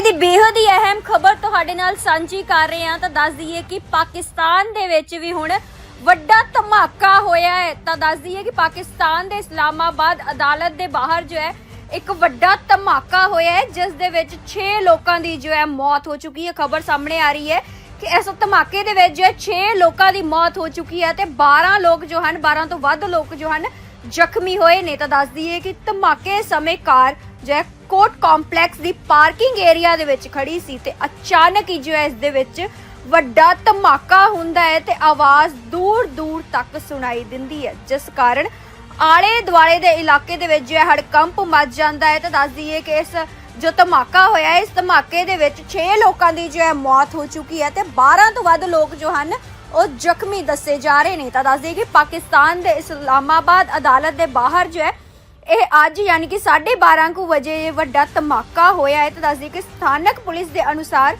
ਵੇਲੇ ਦੀ ਬੇਹੱਦ ਹੀ ਅਹਿਮ ਖਬਰ ਤੁਹਾਡੇ ਨਾਲ ਸਾਂਝੀ ਕਰ ਰਹੇ ਹਾਂ। ਤਾਂ ਦੱਸ ਦਈਏ ਕਿ ਪਾਕਿਸਤਾਨ ਦੇ ਵਿੱਚ ਵੀ ਹੁਣ ਵੱਡਾ ਧਮਾਕਾ ਹੋਇਆ ਹੈ। ਤਾਂ ਦੱਸ ਦਈਏ ਕਿ ਪਾਕਿਸਤਾਨ ਦੇ ਇਸਲਾਮਾਬਾਦ ਅਦਾਲਤ ਦੇ ਬਾਹਰ ਜੋ ਹੈ, ਇੱਕ ਵੱਡਾ ਧਮਾਕਾ ਹੋਇਆ ਹੈ, ਜਿਸ ਦੇ ਵਿੱਚ 6 ਲੋਕਾਂ ਦੀ ਜੋ ਹੈ ਮੌਤ ਹੋ ਚੁੱਕੀ ਹੈ। ਖਬਰ ਸਾਹਮਣੇ ਆ ਰਹੀ ਹੈ ਕਿ ਇਸ ਧਮਾਕੇ ਦੇ ਵਿੱਚ ਜੋ ਹੈ 6 ਲੋਕਾਂ ਦੀ ਮੌਤ ਹੋ ਚੁੱਕੀ ਹੈ ਤੇ 12 ਲੋਕ ਜੋ ਹਨ 12 ਤੋਂ ਵੱਧ ਲੋਕ ਜੋ ਹਨ, ਜ਼ਖਮੀ ਹੋਏ ਨੇ। ਤਾਂ ਦੱਸ ਦਈਏ ਕਿ ਧਮਾਕੇ ਸਮੇਂ ਕਾਰ ਜੋ ਹੈ ਕੰਪਲੈਕਸ ਦੀ ਪਾਰਕਿੰਗ ਏਰੀਆ ਦੇ ਵਿੱਚ ਖੜੀ ਸੀ ਤੇ ਅਚਾਨਕ ਹੀ ਜੋ ਹੈ ਇਸ ਦੇ ਵਿੱਚ ਵੱਡਾ ਧਮਾਕਾ ਹੁੰਦਾ ਹੈ ਤੇ ਆਵਾਜ਼ ਦੂਰ ਦੂਰ ਤੱਕ ਸੁਣਾਈ ਦਿੰਦੀ ਹੈ, ਜਿਸ ਕਾਰਨ ਆਲੇ ਦੁਆਲੇ ਦੇ ਇਲਾਕੇ ਦੇ ਵਿੱਚ ਜੋ ਹੈ ਹੜਕੰਪ ਮਚ ਜਾਂਦਾ ਹੈ। ਤੇ ਦੱਸ ਦਈਏ ਕਿ ਇਸ ਜੋ ਧਮਾਕਾ ਹੋਇਆ, ਇਸ ਧਮਾਕੇ ਦੇ ਵਿੱਚ 6 ਲੋਕਾਂ ਦੀ ਜੋ ਹੈ ਮੌਤ ਹੋ ਚੁੱਕੀ ਹੈ ਤੇ 12 ਤੋਂ ਵੱਧ ਲੋਕ ਜੋ ਹਨ, ਉਹ ਜ਼ਖਮੀ ਦੱਸੇ ਜਾ ਰਹੇ ਨੇ। ਤਾਂ ਦੱਸ ਦਈਏ ਕਿ ਪਾਕਿਸਤਾਨ ਦੇ ਇਸਲਾਮਾਬਾਦ ਅਦਾਲਤ ਦੇ ਬਾਹਰ ਜੋ ਹੈ ਇਹ ਅੱਜ ਯਾਨੀ ਕਿ 12:30 ਕੁ ਵਜੇ ਵੱਡਾ ਧਮਾਕਾ ਹੋਇਆ ਹੈ। ਤੇ ਦੱਸ ਕਿ ਸਥਾਨਕ ਪੁਲਿਸ ਦੇ ਅਨੁਸਾਰ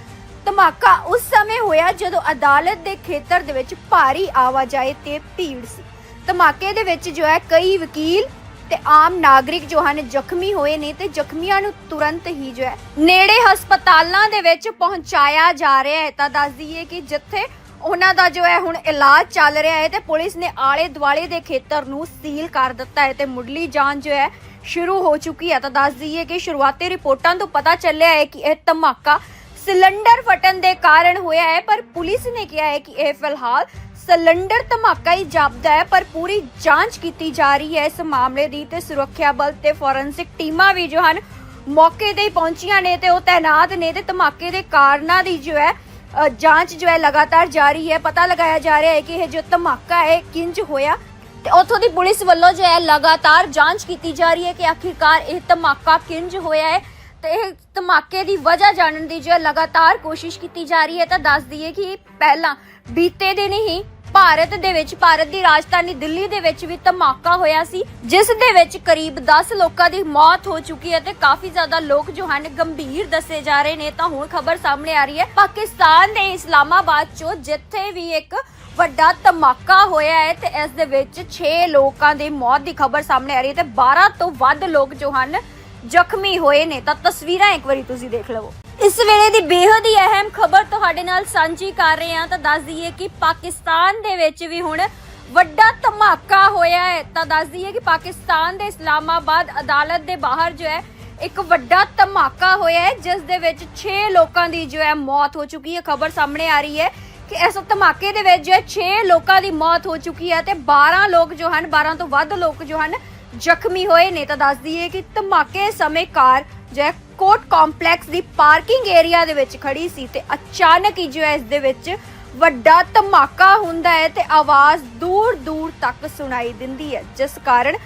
ਧਮਾਕਾ ਉਸ ਸਮੇਂ ਹੋਇਆ ਜਦੋਂ ਅਦਾਲਤ ਦੇ ਖੇਤਰ ਦੇ ਵਿੱਚ ਭਾਰੀ ਆਵਾਜਾਈ ਤੇ ਭੀੜ ਸੀ। ਧਮਾਕੇ ਦੇ ਵਿੱਚ ਜੋ ਹੈ ਕਈ ਵਕੀਲ ਤੇ ਆਮ ਨਾਗਰਿਕ ਜੋ ਹਨ ਜ਼ਖਮੀ ਹੋਏ ਨੇ ਤੇ ਜ਼ਖਮੀਆਂ ਨੂੰ ਤੁਰੰਤ ਹੀ ਜੋ ਹੈ ਨੇੜੇ ਹਸਪਤਾਲਾਂ ਦੇ ਵਿੱਚ ਪਹੁੰਚਾਇਆ ਜਾ ਰਿਹਾ ਹੈ। ਤਾਂ ਦੱਸ ਦਈਏ ਕਿ ਜਿੱਥੇ ਉਹਨਾਂ ਦਾ ਜੋ ਹੈ ਹੁਣ ਇਲਾਜ ਚੱਲ ਰਿਹਾ ਹੈ ਤੇ ਪੁਲਿਸ ਨੇ ਆਲੇ ਦੁਆਲੇ ਦੇ ਖੇਤਰ ਨੂੰ ਸੀਲ ਕਰ ਦਿੱਤਾ ਹੈ ਤੇ ਮੁੱਢਲੀ ਜਾਂਚ ਜੋ ਹੈ ਸ਼ੁਰੂ ਹੋ ਚੁੱਕੀ ਹੈ। ਤਾਂ ਦੱਸ ਦਈਏ ਕਿ ਸ਼ੁਰੂਆਤੀ ਰਿਪੋਰਟਾਂ ਤੋਂ ਪਤਾ ਚੱਲਿਆ ਹੈ ਕਿ ਇਹ ਧਮਾਕਾ ਸਿਲੰਡਰ ਫਟਣ ਦੇ ਕਾਰਨ ਹੋਇਆ ਹੈ, ਪਰ ਪੁਲਿਸ ਨੇ ਕਿਹਾ ਹੈ ਕਿ ਇਹ ਫਿਲਹਾਲ ਸਿਲੰਡਰ ਧਮਾਕਾ ਹੀ ਜਾਪਦਾ ਹੈ, ਪਰ ਪੂਰੀ ਜਾਂਚ ਕੀਤੀ ਜਾ ਰਹੀ ਹੈ ਇਸ ਮਾਮਲੇ ਦੀ ਤੇ ਸੁਰੱਖਿਆ ਬਲ ਤੇ ਫੋਰੈਂਸਿਕ ਟੀਮਾਂ ਵੀ ਜੋ ਹਨ ਮੌਕੇ ਤੇ ਹੀ ਪਹੁੰਚੀਆਂ ਨੇ ਤੇ ਉਹ ਤਾਇਨਾਤ ਨੇ ਤੇ ਧਮਾਕੇ ਦੇ ਕਾਰਨਾਂ ਦੀ ਜੋ ਹੈ ਜਾਂਚ ਜੋ ਹੈ ਲਗਾਤਾਰ ਜਾਰੀ ਹੈ। ਪਤਾ ਲਗਾਇਆ ਜਾ ਰਿਹਾ ਹੈ ਕਿ ਇਹ ਜੋ ਧਮਾਕਾ ਹੈ ਕਿੰਜ ਹੋਇਆ? ਤੇ ਉੱਥੋਂ ਦੀ ਪੁਲਿਸ ਵੱਲੋਂ ਜੋ ਹੈ ਲਗਾਤਾਰ ਜਾਂਚ ਕੀਤੀ ਜਾ ਰਹੀ ਹੈ ਕਿ ਆਖਿਰਕਾਰ ਇਹ ਧਮਾਕਾ ਕਿੰਜ ਹੋਇਆ ਹੈ। ਤੇ ਇਹ ਧਮਾਕੇ ਦੀ ਵਜ੍ਹਾ ਜਾਣਨ ਦੀ ਜੋ ਹੈ ਲਗਾਤਾਰ ਕੋਸ਼ਿਸ਼ ਕੀਤੀ ਜਾ ਰਹੀ ਹੈ। ਤਾਂ ਦੱਸ ਦਈਏ ਕਿ ਪਹਿਲਾਂ ਬੀਤੇ ਦਿਨ ਹੀ ਭਾਰਤ ਦੇ ਵਿੱਚ, ਭਾਰਤ ਦੀ ਰਾਜਧਾਨੀ ਦਿੱਲੀ ਦੇ ਵਿੱਚ ਵੀ ਧਮਾਕਾ ਹੋਇਆ ਸੀ, ਜਿਸ ਦੇ ਵਿੱਚ ਕਰੀਬ 10 ਲੋਕਾਂ ਦੀ ਮੌਤ ਹੋ ਚੁੱਕੀ ਹੈ ਤੇ ਕਾਫੀ ਜ਼ਿਆਦਾ ਲੋਕ ਜੋ ਹਨ ਗੰਭੀਰ ਦੱਸੇ ਜਾ ਰਹੇ ਨੇ। ਤਾਂ ਹੁਣ ਖਬਰ ਸਾਹਮਣੇ ਆ ਰਹੀ ਹੈ, ਪਾਕਿਸਤਾਨ ਦੇ ਇਸਲਾਮਾਬਾਦ ਚੋਂ, ਜਿੱਥੇ ਵੀ ਇੱਕ ਵੱਡਾ ਧਮਾਕਾ ਹੋਇਆ ਹੈ ਤੇ ਇਸ ਦੇ ਵਿੱਚ 6 ਲੋਕਾਂ ਦੀ ਮੌਤ ਦੀ ਖਬਰ ਸਾਹਮਣੇ ਆ ਰਹੀ ਹੈ ਤੇ 12 ਤੋਂ ਵੱਧ ਲੋਕ ਜੋ ਹਨ ਜ਼ਖਮੀ ਹੋਏ ਨੇ। ਤਾਂ ਤਸਵੀਰਾਂ ਇੱਕ ਵਾਰੀ ਤੁਸੀਂ ਦੇਖ ਲਵੋ। ਇਸ ਵੇਲੇ ਦੀ ਬੇਹੱਦ ਹੀ ਅਹਿਮ ਖਬਰ ਤੁਹਾਡੇ ਨਾਲ ਸਾਂਝੀ ਕਰ ਰਹੇ ਹਾਂ। ਤਾਂ ਦੱਸ ਦਈਏ ਕਿ ਪਾਕਿਸਤਾਨ ਦੇ ਵਿੱਚ ਵੀ ਹੁਣ ਵੱਡਾ ਧਮਾਕਾ ਹੋਇਆ ਹੈ। ਤਾਂ ਦੱਸ ਦਈਏ ਕਿ ਪਾਕਿਸਤਾਨ ਦੇ ਇਸਲਾਮਾਬਾਦ ਅਦਾਲਤ ਦੇ ਬਾਹਰ ਜੋ ਹੈ, ਇੱਕ ਵੱਡਾ ਧਮਾਕਾ ਹੋਇਆ ਹੈ, ਜਿਸ ਦੇ ਵਿੱਚ 6 ਲੋਕਾਂ ਦੀ ਜੋ ਹੈ ਮੌਤ ਹੋ ਚੁੱਕੀ ਹੈ। ਖਬਰ ਸਾਹਮਣੇ ਆ ਰਹੀ ਹੈ ਕਿ ਇਸ ਧਮਾਕੇ ਦੇ ਵਿੱਚ ਜੋ ਹੈ 6 ਲੋਕਾਂ ਦੀ ਮੌਤ ਹੋ ਚੁੱਕੀ ਹੈ ਤੇ 12 ਲੋਕ ਜੋ ਹਨ 12 ਤੋਂ ਵੱਧ ਲੋਕ ਜੋ ਹਨ, ਜ਼ਖਮੀ ਹੋਏ ਨੇ। ਤਾਂ ਦੱਸ ਦਈਏ ਕਿ ਧਮਾਕੇ ਸਮੇਂ ਕਾਰ ਜੋ ਹੈ ਕੋਰਟ ਕੰਪਲੈਕਸ ਦੀ ਪਾਰਕਿੰਗ ਏਰੀਆ ਦੇ ਵਿੱਚ ਖੜੀ ਸੀ ਤੇ ਅਚਾਨਕ ਹੀ ਜੋ ਹੈ ਇਸ ਦੇ ਵਿੱਚ ਵੱਡਾ ਧਮਾਕਾ ਹੁੰਦਾ ਹੈ ਤੇ ਆਵਾਜ਼ ਦੂਰ ਦੂਰ ਤੱਕ ਸੁਣਾਈ ਦਿੰਦੀ ਹੈ, ਜਿਸ ਕਾਰਨ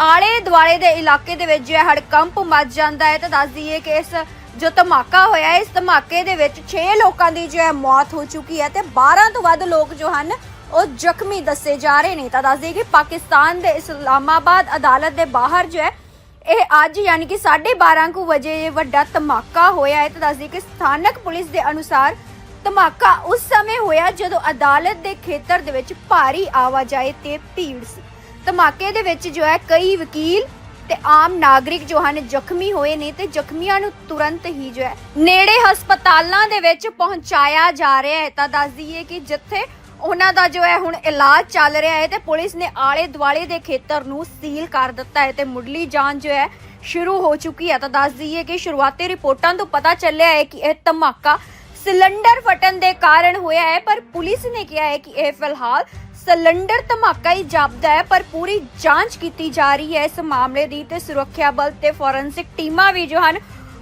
ਆਲੇ ਦੁਆਲੇ ਦੇ ਇਲਾਕੇ ਦੇ ਵਿੱਚ ਜੋ ਹੈ ਹੜਕੰਪ ਮਚ ਜਾਂਦਾ ਹੈ। ਤਾਂ ਦੱਸ ਦਈਏ ਕਿ ਇਸ ਜੋ ਧਮਾਕਾ ਹੋਇਆ ਇਸ ਧਮਾਕੇ ਦੇ ਵਿੱਚ 6 ਲੋਕਾਂ ਦੀ ਜੋ ਹੈ ਮੌਤ ਹੋ ਚੁੱਕੀ ਹੈ ਤੇ 12 ਤੋਂ ਵੱਧ ਲੋਕ ਜੋ ਹਨ, ਉਹ ਜ਼ਖਮੀ ਦੱਸੇ ਜਾ ਰਹੇ ਨੇ। ਤਾਂ ਦੱਸ ਦਈਏ ਕਿ ਪਾਕਿਸਤਾਨ ਦੇ ਇਸਲਾਮਾਬਾਦ ਅਦਾਲਤ ਦੇ ਬਾਹਰ ਜੋ ਹੈ ਇਹ ਅੱਜ ਯਾਨੀ ਕਿ 12:30 ਕੁ ਵਜੇ ਵੱਡਾ ਧਮਾਕਾ ਹੋਇਆ ਹੈ। ਤਾਂ ਦੱਸ ਕਿ ਸਥਾਨਕ ਪੁਲਿਸ ਦੇ ਅਨੁਸਾਰ ਧਮਾਕਾ ਉਸ ਸਮੇਂ ਹੋਇਆ ਜਦੋਂ ਅਦਾਲਤ ਦੇ ਖੇਤਰ ਦੇ ਵਿੱਚ ਭਾਰੀ ਆਵਾਜਾਈ ਤੇ ਭੀੜ ਸੀ। ਧਮਾਕੇ ਦੇ ਵਿੱਚ ਜੋ ਹੈ ਕਈ ਵਕੀਲ ਤੇ ਆਮ ਨਾਗਰਿਕ ਜੋ ਹਨ ਜ਼ਖਮੀ ਹੋਏ ਨੇ ਤੇ ਜ਼ਖਮੀਆਂ ਨੂੰ ਤੁਰੰਤ ਹੀ ਜੋ ਹੈ ਨੇੜੇ ਹਸਪਤਾਲਾਂ ਦੇ ਵਿੱਚ ਪਹੁੰਚਾਇਆ ਜਾ ਰਿਹਾ ਹੈ। ਤਾਂ ਦੱਸ ਦਈਏ ਕਿ ਜਿੱਥੇ ਉਹਨਾਂ ਦਾ ਜੋ ਹੈ ਹੁਣ ਇਲਾਜ ਚੱਲ ਰਿਹਾ ਹੈ ਤੇ ਪੁਲਿਸ ਨੇ ਆਲੇ ਦੁਆਲੇ ਦੇ ਖੇਤਰ ਨੂੰ ਸੀਲ ਕਰ ਦਿੱਤਾ ਹੈ ਤੇ ਮੁੱਢਲੀ ਜਾਂਚ ਜੋ ਹੈ ਸ਼ੁਰੂ ਹੋ ਚੁੱਕੀ ਹੈ। ਤਾਂ ਦੱਸ ਦਈਏ ਕਿ ਸ਼ੁਰੂਆਤੀ ਰਿਪੋਰਟਾਂ ਤੋਂ ਪਤਾ ਚੱਲਿਆ ਹੈ ਕਿ ਇਹ ਧਮਾਕਾ ਸਿਲੰਡਰ ਫਟਣ ਦੇ ਕਾਰਨ ਹੋਇਆ ਹੈ, ਪਰ ਪੁਲਿਸ ਨੇ ਕਿਹਾ ਹੈ ਕਿ ਇਹ ਫਿਲਹਾਲ ਸਿਲੰਡਰ ਧਮਾਕਾ ਹੀ ਜਾਪਦਾ ਹੈ, ਪਰ ਪੂਰੀ ਜਾਂਚ ਕੀਤੀ ਜਾ ਰਹੀ ਹੈ ਇਸ ਮਾਮਲੇ ਦੀ ਤੇ ਸੁਰੱਖਿਆ ਬਲ ਤੇ ਫੋਰੈਂਸਿਕ ਟੀਮਾਂ ਵੀ ਜੋ ਹਨ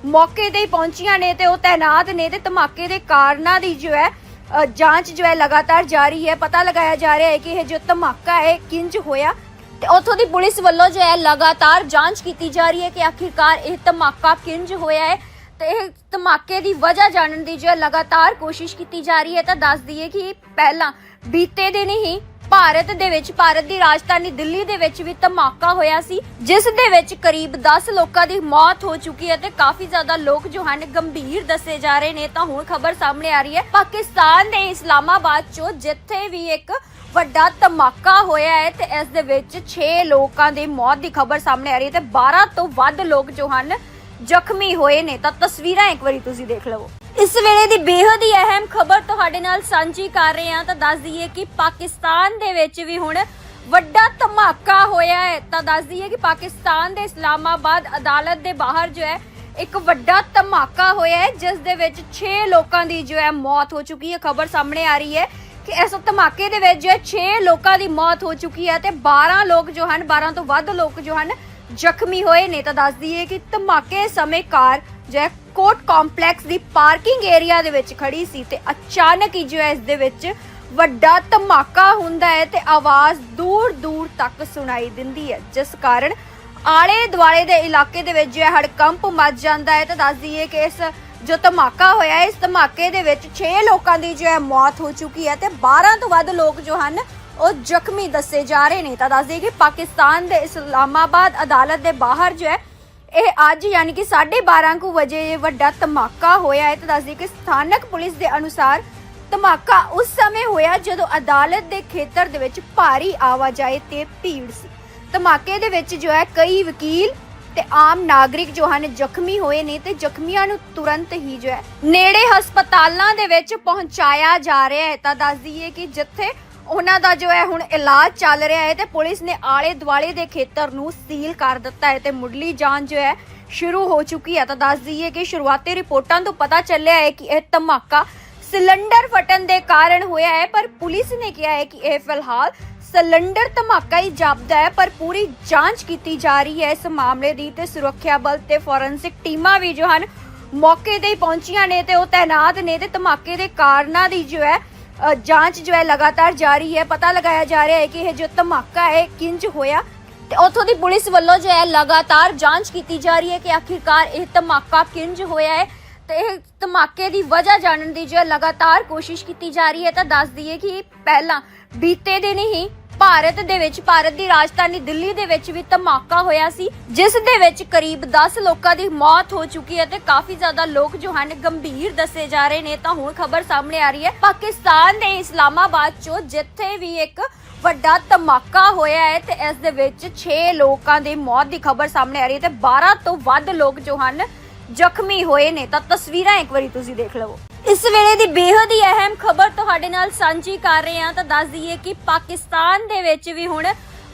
ਮੌਕੇ ਤੇ ਹੀ ਪਹੁੰਚੀਆਂ ਨੇ ਤੇ ਉਹ ਤੈਨਾਤ ਨੇ ਤੇ ਧਮਾਕੇ ਦੇ ਕਾਰਨਾਂ ਦੀ ਜੋ ਹੈ ਜਾਂਚ ਜੋ ਹੈ ਲਗਾਤਾਰ ਜਾਰੀ ਹੈ, ਪਤਾ ਲਗਾਇਆ ਜਾ ਰਿਹਾ ਹੈ ਕਿ ਇਹ ਜੋ ਧਮਾਕਾ ਹੈ ਕਿੰਜ ਹੋਇਆ? ਤੇ ਉੱਥੋਂ ਦੀ ਪੁਲਿਸ ਵੱਲੋਂ ਜੋ ਹੈ ਲਗਾਤਾਰ ਜਾਂਚ ਕੀਤੀ ਜਾ ਰਹੀ ਹੈ ਕਿ ਆਖਿਰਕਾਰ ਇਹ ਧਮਾਕਾ ਕਿੰਜ ਹੋਇਆ ਹੈ? ਤੇ ਇਹ ਧਮਾਕੇ ਦੀ ਵਜ੍ਹਾ ਜਾਣਨ ਦੀ ਜੋ ਲਗਾਤਾਰ ਕੋਸ਼ਿਸ਼ ਕੀਤੀ ਜਾ ਰਹੀ ਹੈ, ਤਾਂ ਦੱਸ ਦਈਏ ਕਿ ਪਹਿਲਾਂ ਬੀਤੇ ਦਿਨ ਹੀ ਭਾਰਤ ਦੇ ਵਿੱਚ, ਭਾਰਤ ਦੀ ਰਾਜਧਾਨੀ ਦਿੱਲੀ ਦੇ ਵਿੱਚ ਵੀ ਧਮਾਕਾ ਹੋਇਆ ਸੀ, ਜਿਸ ਦੇ ਵਿੱਚ ਕਰੀਬ 10 ਲੋਕਾਂ ਦੀ ਮੌਤ ਹੋ ਚੁੱਕੀ ਹੈ ਤੇ ਕਾਫੀ ਜ਼ਿਆਦਾ ਲੋਕ ਜੋ ਹਨ ਗੰਭੀਰ ਦੱਸੇ ਜਾ ਰਹੇ ਨੇ। ਤਾਂ ਹੁਣ ਖਬਰ ਸਾਹਮਣੇ ਆ ਰਹੀ ਹੈ, ਪਾਕਿਸਤਾਨ ਦੇ ਇਸਲਾਮਾਬਾਦ ਚੋਂ, ਜਿੱਥੇ ਵੀ ਇੱਕ ਵੱਡਾ ਧਮਾਕਾ ਹੋਇਆ ਹੈ ਤੇ ਇਸ ਦੇ ਵਿੱਚ 6 ਲੋਕਾਂ ਦੀ ਮੌਤ ਦੀ ਖਬਰ ਸਾਹਮਣੇ ਆ ਰਹੀ ਹੈ ਤੇ 12 ਤੋਂ ਵੱਧ ਲੋਕ ਜੋ ਹਨ ਜ਼ਖਮੀ ਹੋਏ ਨੇ। ਤਾਂ ਤਸਵੀਰਾਂ ਇੱਕ ਵਾਰੀ ਤੁਸੀਂ ਦੇਖ ਲਵੋ। ਇਸ ਵੇਲੇ ਦੀ ਬੇਹੱਦ ਹੀ ਅਹਿਮ ਖਬਰ ਤੁਹਾਡੇ ਨਾਲ ਸਾਂਝੀ ਕਰ ਰਹੇ ਹਾਂ ਤਾਂ ਦੱਸ ਦਈਏ ਕਿ ਪਾਕਿਸਤਾਨ ਦੇ ਵਿੱਚ ਵੀ ਹੁਣ ਵੱਡਾ ਧਮਾਕਾ ਹੋਇਆ ਹੈ। ਤਾਂ ਦੱਸ ਦਈਏ ਕਿ ਪਾਕਿਸਤਾਨ ਦੇ ਇਸਲਾਮਾਬਾਦ ਅਦਾਲਤ ਦੇ ਬਾਹਰ ਜੋ ਹੈ, ਇੱਕ ਵੱਡਾ ਧਮਾਕਾ ਹੋਇਆ ਹੈ, ਜਿਸ ਦੇ ਵਿੱਚ 6 ਲੋਕਾਂ ਦੀ ਜੋ ਹੈ ਮੌਤ ਹੋ ਚੁੱਕੀ ਹੈ। ਖਬਰ ਸਾਹਮਣੇ ਆ ਰਹੀ ਹੈ ਕਿ ਇਸ ਧਮਾਕੇ ਦੇ ਵਿੱਚ ਜੋ ਹੈ 6 ਲੋਕਾਂ ਦੀ ਮੌਤ ਹੋ ਚੁੱਕੀ ਹੈ ਤੇ 12 ਲੋਕ ਜੋ ਹਨ 12 ਤੋਂ ਵੱਧ ਲੋਕ ਜੋ ਹਨ ਜ਼ਖਮੀ ਹੋਏ ਨੇ। ਤਾਂ ਦੱਸ ਦਈਏ ਕਿ ਧਮਾਕੇ ਸਮੇਂ ਕਾਰ ਜੋ ਹੈ ਕੋਰਟ ਕੰਪਲੈਕਸ ਦੀ ਪਾਰਕਿੰਗ ਏਰੀਆ ਦੇ ਵਿੱਚ ਖੜੀ ਸੀ ਤੇ ਅਚਾਨਕ ਹੀ ਜੋ ਹੈ ਇਸ ਦੇ ਵਿੱਚ ਵੱਡਾ ਧਮਾਕਾ ਹੁੰਦਾ ਹੈ ਤੇ ਆਵਾਜ਼ ਦੂਰ ਦੂਰ ਤੱਕ ਸੁਣਾਈ ਦਿੰਦੀ ਹੈ, ਜਿਸ ਕਾਰਨ ਆਲੇ ਦੁਆਲੇ ਦੇ ਇਲਾਕੇ ਦੇ ਵਿੱਚ ਜੋ ਹੈ ਹੜਕੰਪ ਮਚ ਜਾਂਦਾ ਹੈ। ਤਾਂ ਦੱਸ ਦਈਏ ਕਿ ਇਸ ਜੋ ਧਮਾਕਾ ਹੋਇਆ, ਇਸ ਧਮਾਕੇ ਦੇ ਵਿੱਚ 6 ਲੋਕਾਂ ਦੀ ਜੋ ਹੈ ਮੌਤ ਹੋ ਚੁੱਕੀ ਹੈ ਤੇ 12 ਤੋਂ ਵੱਧ ਲੋਕ ਜੋ ਹਨ, ਉਹ ਜ਼ਖਮੀ ਦੱਸੇ ਜਾ ਰਹੇ ਨੇ। ਤਾਂ ਦੱਸ ਦਈਏ ਕਿ ਪਾਕਿਸਤਾਨ ਦੇ ਇਸਲਾਮਾਬਾਦ ਅਦਾਲਤ ਦੇ ਬਾਹਰ ਜੋ ਹੈ ਇਹ ਅੱਜ ਯਾਨੀ ਕਿ 12:30 ਕੁ ਵਜੇ ਵੱਡਾ ਧਮਾਕਾ ਹੋਇਆ ਹੈ। ਤਾਂ ਦੱਸ ਕਿ ਸਥਾਨਕ ਪੁਲਿਸ ਦੇ ਅਨੁਸਾਰ ਧਮਾਕਾ ਉਸ ਸਮੇਂ ਹੋਇਆ ਜਦੋਂ ਅਦਾਲਤ ਦੇ ਖੇਤਰ ਦੇ ਵਿੱਚ ਭਾਰੀ ਆਵਾਜਾਈ ਤੇ ਭੀੜ ਸੀ। ਧਮਾਕੇ ਦੇ ਵਿੱਚ ਜੋ ਹੈ ਕਈ ਵਕੀਲ ਤੇ ਆਮ ਨਾਗਰਿਕ ਜੋ ਹਨ ਜ਼ਖਮੀ ਹੋਏ ਨੇ ਤੇ ਜ਼ਖਮੀਆਂ ਨੂੰ ਤੁਰੰਤ ਹੀ ਜੋ ਹੈ ਨੇੜੇ ਹਸਪਤਾਲਾਂ ਦੇ ਵਿੱਚ ਪਹੁੰਚਾਇਆ ਜਾ ਰਿਹਾ ਹੈ। ਤਾਂ ਦੱਸ ਦਈਏ ਕਿ ਜਿੱਥੇ ਉਹਨਾਂ ਦਾ ਜੋ ਹੈ ਹੁਣ ਇਲਾਜ ਚੱਲ ਰਿਹਾ ਹੈ ਤੇ ਪੁਲਿਸ ਨੇ ਆਲੇ ਦੁਆਲੇ ਦੇ ਖੇਤਰ ਨੂੰ ਸੀਲ ਕਰ ਦਿੱਤਾ ਹੈ ਤੇ ਮੁੱਢਲੀ ਜਾਂਚ ਜੋ ਹੈ ਸ਼ੁਰੂ ਹੋ ਚੁੱਕੀ ਹੈ। ਤਾਂ ਦੱਸ ਦਈਏ ਕਿ ਸ਼ੁਰੂਆਤੀ ਰਿਪੋਰਟਾਂ ਤੋਂ ਪਤਾ ਚੱਲਿਆ ਹੈ ਕਿ ਇਹ ਧਮਾਕਾ ਸਿਲੰਡਰ ਫਟਣ ਦੇ ਕਾਰਨ ਹੋਇਆ ਹੈ, ਪਰ ਪੁਲਿਸ ਨੇ ਕਿਹਾ ਹੈ ਕਿ ਇਹ ਫਿਲਹਾਲ ਸਿਲੰਡਰ ਧਮਾਕਾ ਹੀ ਜਾਪਦਾ ਹੈ, ਪਰ ਪੂਰੀ ਜਾਂਚ ਕੀਤੀ ਜਾ ਰਹੀ ਹੈ ਇਸ ਮਾਮਲੇ ਦੀ ਤੇ ਸੁਰੱਖਿਆ ਬਲ ਤੇ ਫੋਰੈਂਸਿਕ ਟੀਮਾਂ ਵੀ ਜੋ ਹਨ ਮੌਕੇ ਤੇ ਹੀ ਪਹੁੰਚੀਆਂ ਨੇ ਤੇ ਉਹ ਤਾਇਨਾਤ ਨੇ ਤੇ ਧਮਾਕੇ ਦੇ ਕਾਰਨਾਂ ਦੀ ਜੋ ਹੈ ਜਾਂਚ ਜੋ ਹੈ ਲਗਾਤਾਰ ਜਾਰੀ ਹੈ, ਪਤਾ ਲਗਾਇਆ ਜਾ ਰਿਹਾ ਹੈ ਕਿ ਇਹ ਜੋ ਧਮਾਕਾ ਹੈ ਕਿੰਜ ਹੋਇਆ? ਤੇ ਉੱਥੋਂ ਦੀ ਪੁਲਿਸ ਵੱਲੋਂ ਜੋ ਹੈ ਲਗਾਤਾਰ ਜਾਂਚ ਕੀਤੀ ਜਾ ਰਹੀ ਹੈ ਕਿ ਆਖਿਰਕਾਰ ਇਹ ਧਮਾਕਾ ਕਿੰਜ ਹੋਇਆ ਹੈ? ਤੇ ਇਹ ਧਮਾਕੇ ਦੀ ਵਜ੍ਹਾ ਜਾਣਨ ਦੀ ਜੋ ਲਗਾਤਾਰ ਕੋਸ਼ਿਸ਼ ਕੀਤੀ ਜਾ ਰਹੀ ਹੈ, ਤਾਂ ਦੱਸ ਦਈਏ ਕਿ ਪਹਿਲਾਂ ਬੀਤੇ ਦਿਨ ਹੀ ਭਾਰਤ ਦੇ ਵਿੱਚ, ਭਾਰਤ ਦੀ ਰਾਜਧਾਨੀ ਦਿੱਲੀ ਦੇ ਵਿੱਚ ਵੀ ਧਮਾਕਾ ਹੋਇਆ ਸੀ, ਜਿਸ ਦੇ ਵਿੱਚ ਕਰੀਬ 10 ਲੋਕਾਂ ਦੀ ਮੌਤ ਹੋ ਚੁੱਕੀ ਹੈ ਤੇ ਕਾਫੀ ਜ਼ਿਆਦਾ ਲੋਕ ਜੋ ਹਨ ਗੰਭੀਰ ਦੱਸੇ ਜਾ ਰਹੇ ਨੇ। ਤਾਂ ਹੁਣ ਖਬਰ ਸਾਹਮਣੇ ਆ ਰਹੀ ਹੈ, ਪਾਕਿਸਤਾਨ ਦੇ ਇਸਲਾਮਾਬਾਦ ਚੋਂ, ਜਿੱਥੇ ਵੀ ਇੱਕ ਵੱਡਾ ਧਮਾਕਾ ਹੋਇਆ ਹੈ ਤੇ ਇਸ ਦੇ ਵਿੱਚ 6 ਲੋਕਾਂ ਦੀ ਮੌਤ ਦੀ ਖਬਰ ਸਾਹਮਣੇ ਆ ਰਹੀ ਹੈ ਤੇ 12 ਤੋਂ ਵੱਧ ਲੋਕ ਜੋ ਹਨ ਜ਼ਖਮੀ ਹੋਏ ਨੇ। ਤਾਂ ਤਸਵੀਰਾਂ ਇੱਕ ਵਾਰੀ ਤੁਸੀਂ ਦੇਖ ਲਵੋ। ਇਸ ਵੇਲੇ ਦੀ ਬੇਹੱਦ ਹੀ ਅਹਿਮ ਖਬਰ ਤੁਹਾਡੇ ਨਾਲ ਸਾਂਝੀ ਕਰ ਰਹੇ ਹਾਂ ਤਾਂ ਦੱਸ ਦਈਏ ਕਿ ਪਾਕਿਸਤਾਨ ਦੇ ਵਿੱਚ ਵੀ ਹੁਣ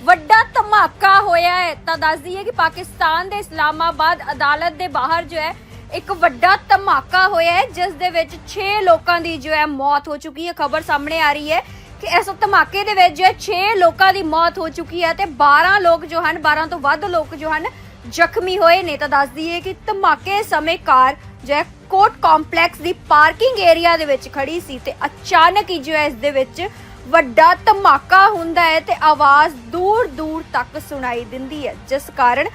ਵੱਡਾ ਧਮਾਕਾ ਹੋਇਆ ਹੈ। ਤਾਂ ਦੱਸ ਦਈਏ ਕਿ ਪਾਕਿਸਤਾਨ ਦੇ ਇਸਲਾਮਾਬਾਦ ਅਦਾਲਤ ਦੇ ਬਾਹਰ ਜੋ ਹੈ, ਇੱਕ ਵੱਡਾ ਧਮਾਕਾ ਹੋਇਆ ਹੈ, ਜਿਸ ਦੇ ਵਿੱਚ 6 ਲੋਕਾਂ ਦੀ ਜੋ ਹੈ ਮੌਤ ਹੋ ਚੁੱਕੀ ਹੈ। ਖਬਰ ਸਾਹਮਣੇ ਆ ਰਹੀ ਹੈ ਕਿ ਇਸ ਧਮਾਕੇ ਦੇ ਵਿੱਚ ਜੋ ਹੈ 6 ਲੋਕਾਂ ਦੀ ਮੌਤ ਹੋ ਚੁੱਕੀ ਹੈ ਤੇ 12 ਲੋਕ ਜੋ ਹਨ 12 ਤੋਂ ਵੱਧ ਲੋਕ ਜੋ ਹਨ ਜ਼ਖਮੀ ਹੋਏ ਨੇ। ਤਾਂ ਦੱਸ ਦਈਏ ਕਿ ਧਮਾਕੇ ਸਮੇਂ ਕਾਰ ਜੋ ਹੈ ਕੋਰਟ ਕੰਪਲੈਕਸ ਦੀ ਪਾਰਕਿੰਗ ਏਰੀਆ ਦੇ ਵਿੱਚ ਖੜੀ ਸੀ ਤੇ ਅਚਾਨਕ ਹੀ ਜੋ ਇਸ ਦੇ ਵਿੱਚ ਵੱਡਾ ਧਮਾਕਾ ਹੁੰਦਾ ਹੈ ਤੇ ਆਵਾਜ਼ ਦੂਰ ਦੂਰ ਤੱਕ ਸੁਣਾਈ ਦਿੰਦੀ ਹੈ, ਜਿਸ ਕਾਰਨ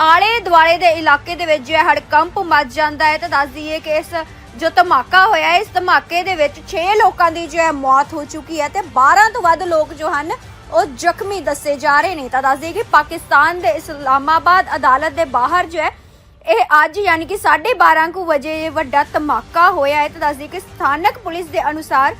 ਆਲੇ ਦੁਆਲੇ ਦੇ ਇਲਾਕੇ ਦੇ ਵਿੱਚ ਜੋ ਹੈ ਹੜਕੰਪ ਮਚ ਜਾਂਦਾ ਹੈ। ਤਾਂ ਦੱਸ ਦਈਏ ਕਿ ਇਸ ਜੋ ਧਮਾਕਾ ਹੋਇਆ, ਇਸ ਧਮਾਕੇ ਦੇ ਵਿੱਚ 6 ਲੋਕਾਂ ਦੀ ਜੋ ਹੈ ਮੌਤ ਹੋ ਚੁੱਕੀ ਹੈ ਤੇ 12 ਤੋਂ ਵੱਧ ਲੋਕ ਜੋ ਹਨ, ਉਹ ਜ਼ਖਮੀ ਦੱਸੇ ਜਾ ਰਹੇ ਨੇ। ਤਾਂ ਦੱਸ ਦਈਏ ਕਿ ਪਾਕਿਸਤਾਨ ਦੇ ਇਸਲਾਮਾਬਾਦ ਅਦਾਲਤ ਦੇ ਬਾਹਰ ਜੋ ਹੈ ਇਹ ਅੱਜ ਯਾਨੀ ਕਿ 12:30 ਕੁ ਵਜੇ ਵੱਡਾ ਧਮਾਕਾ ਹੋਇਆ ਹੈ। ਤਾਂ ਦੱਸ ਕਿ ਸਥਾਨਕ ਪੁਲਿਸ ਦੇ ਅਨੁਸਾਰ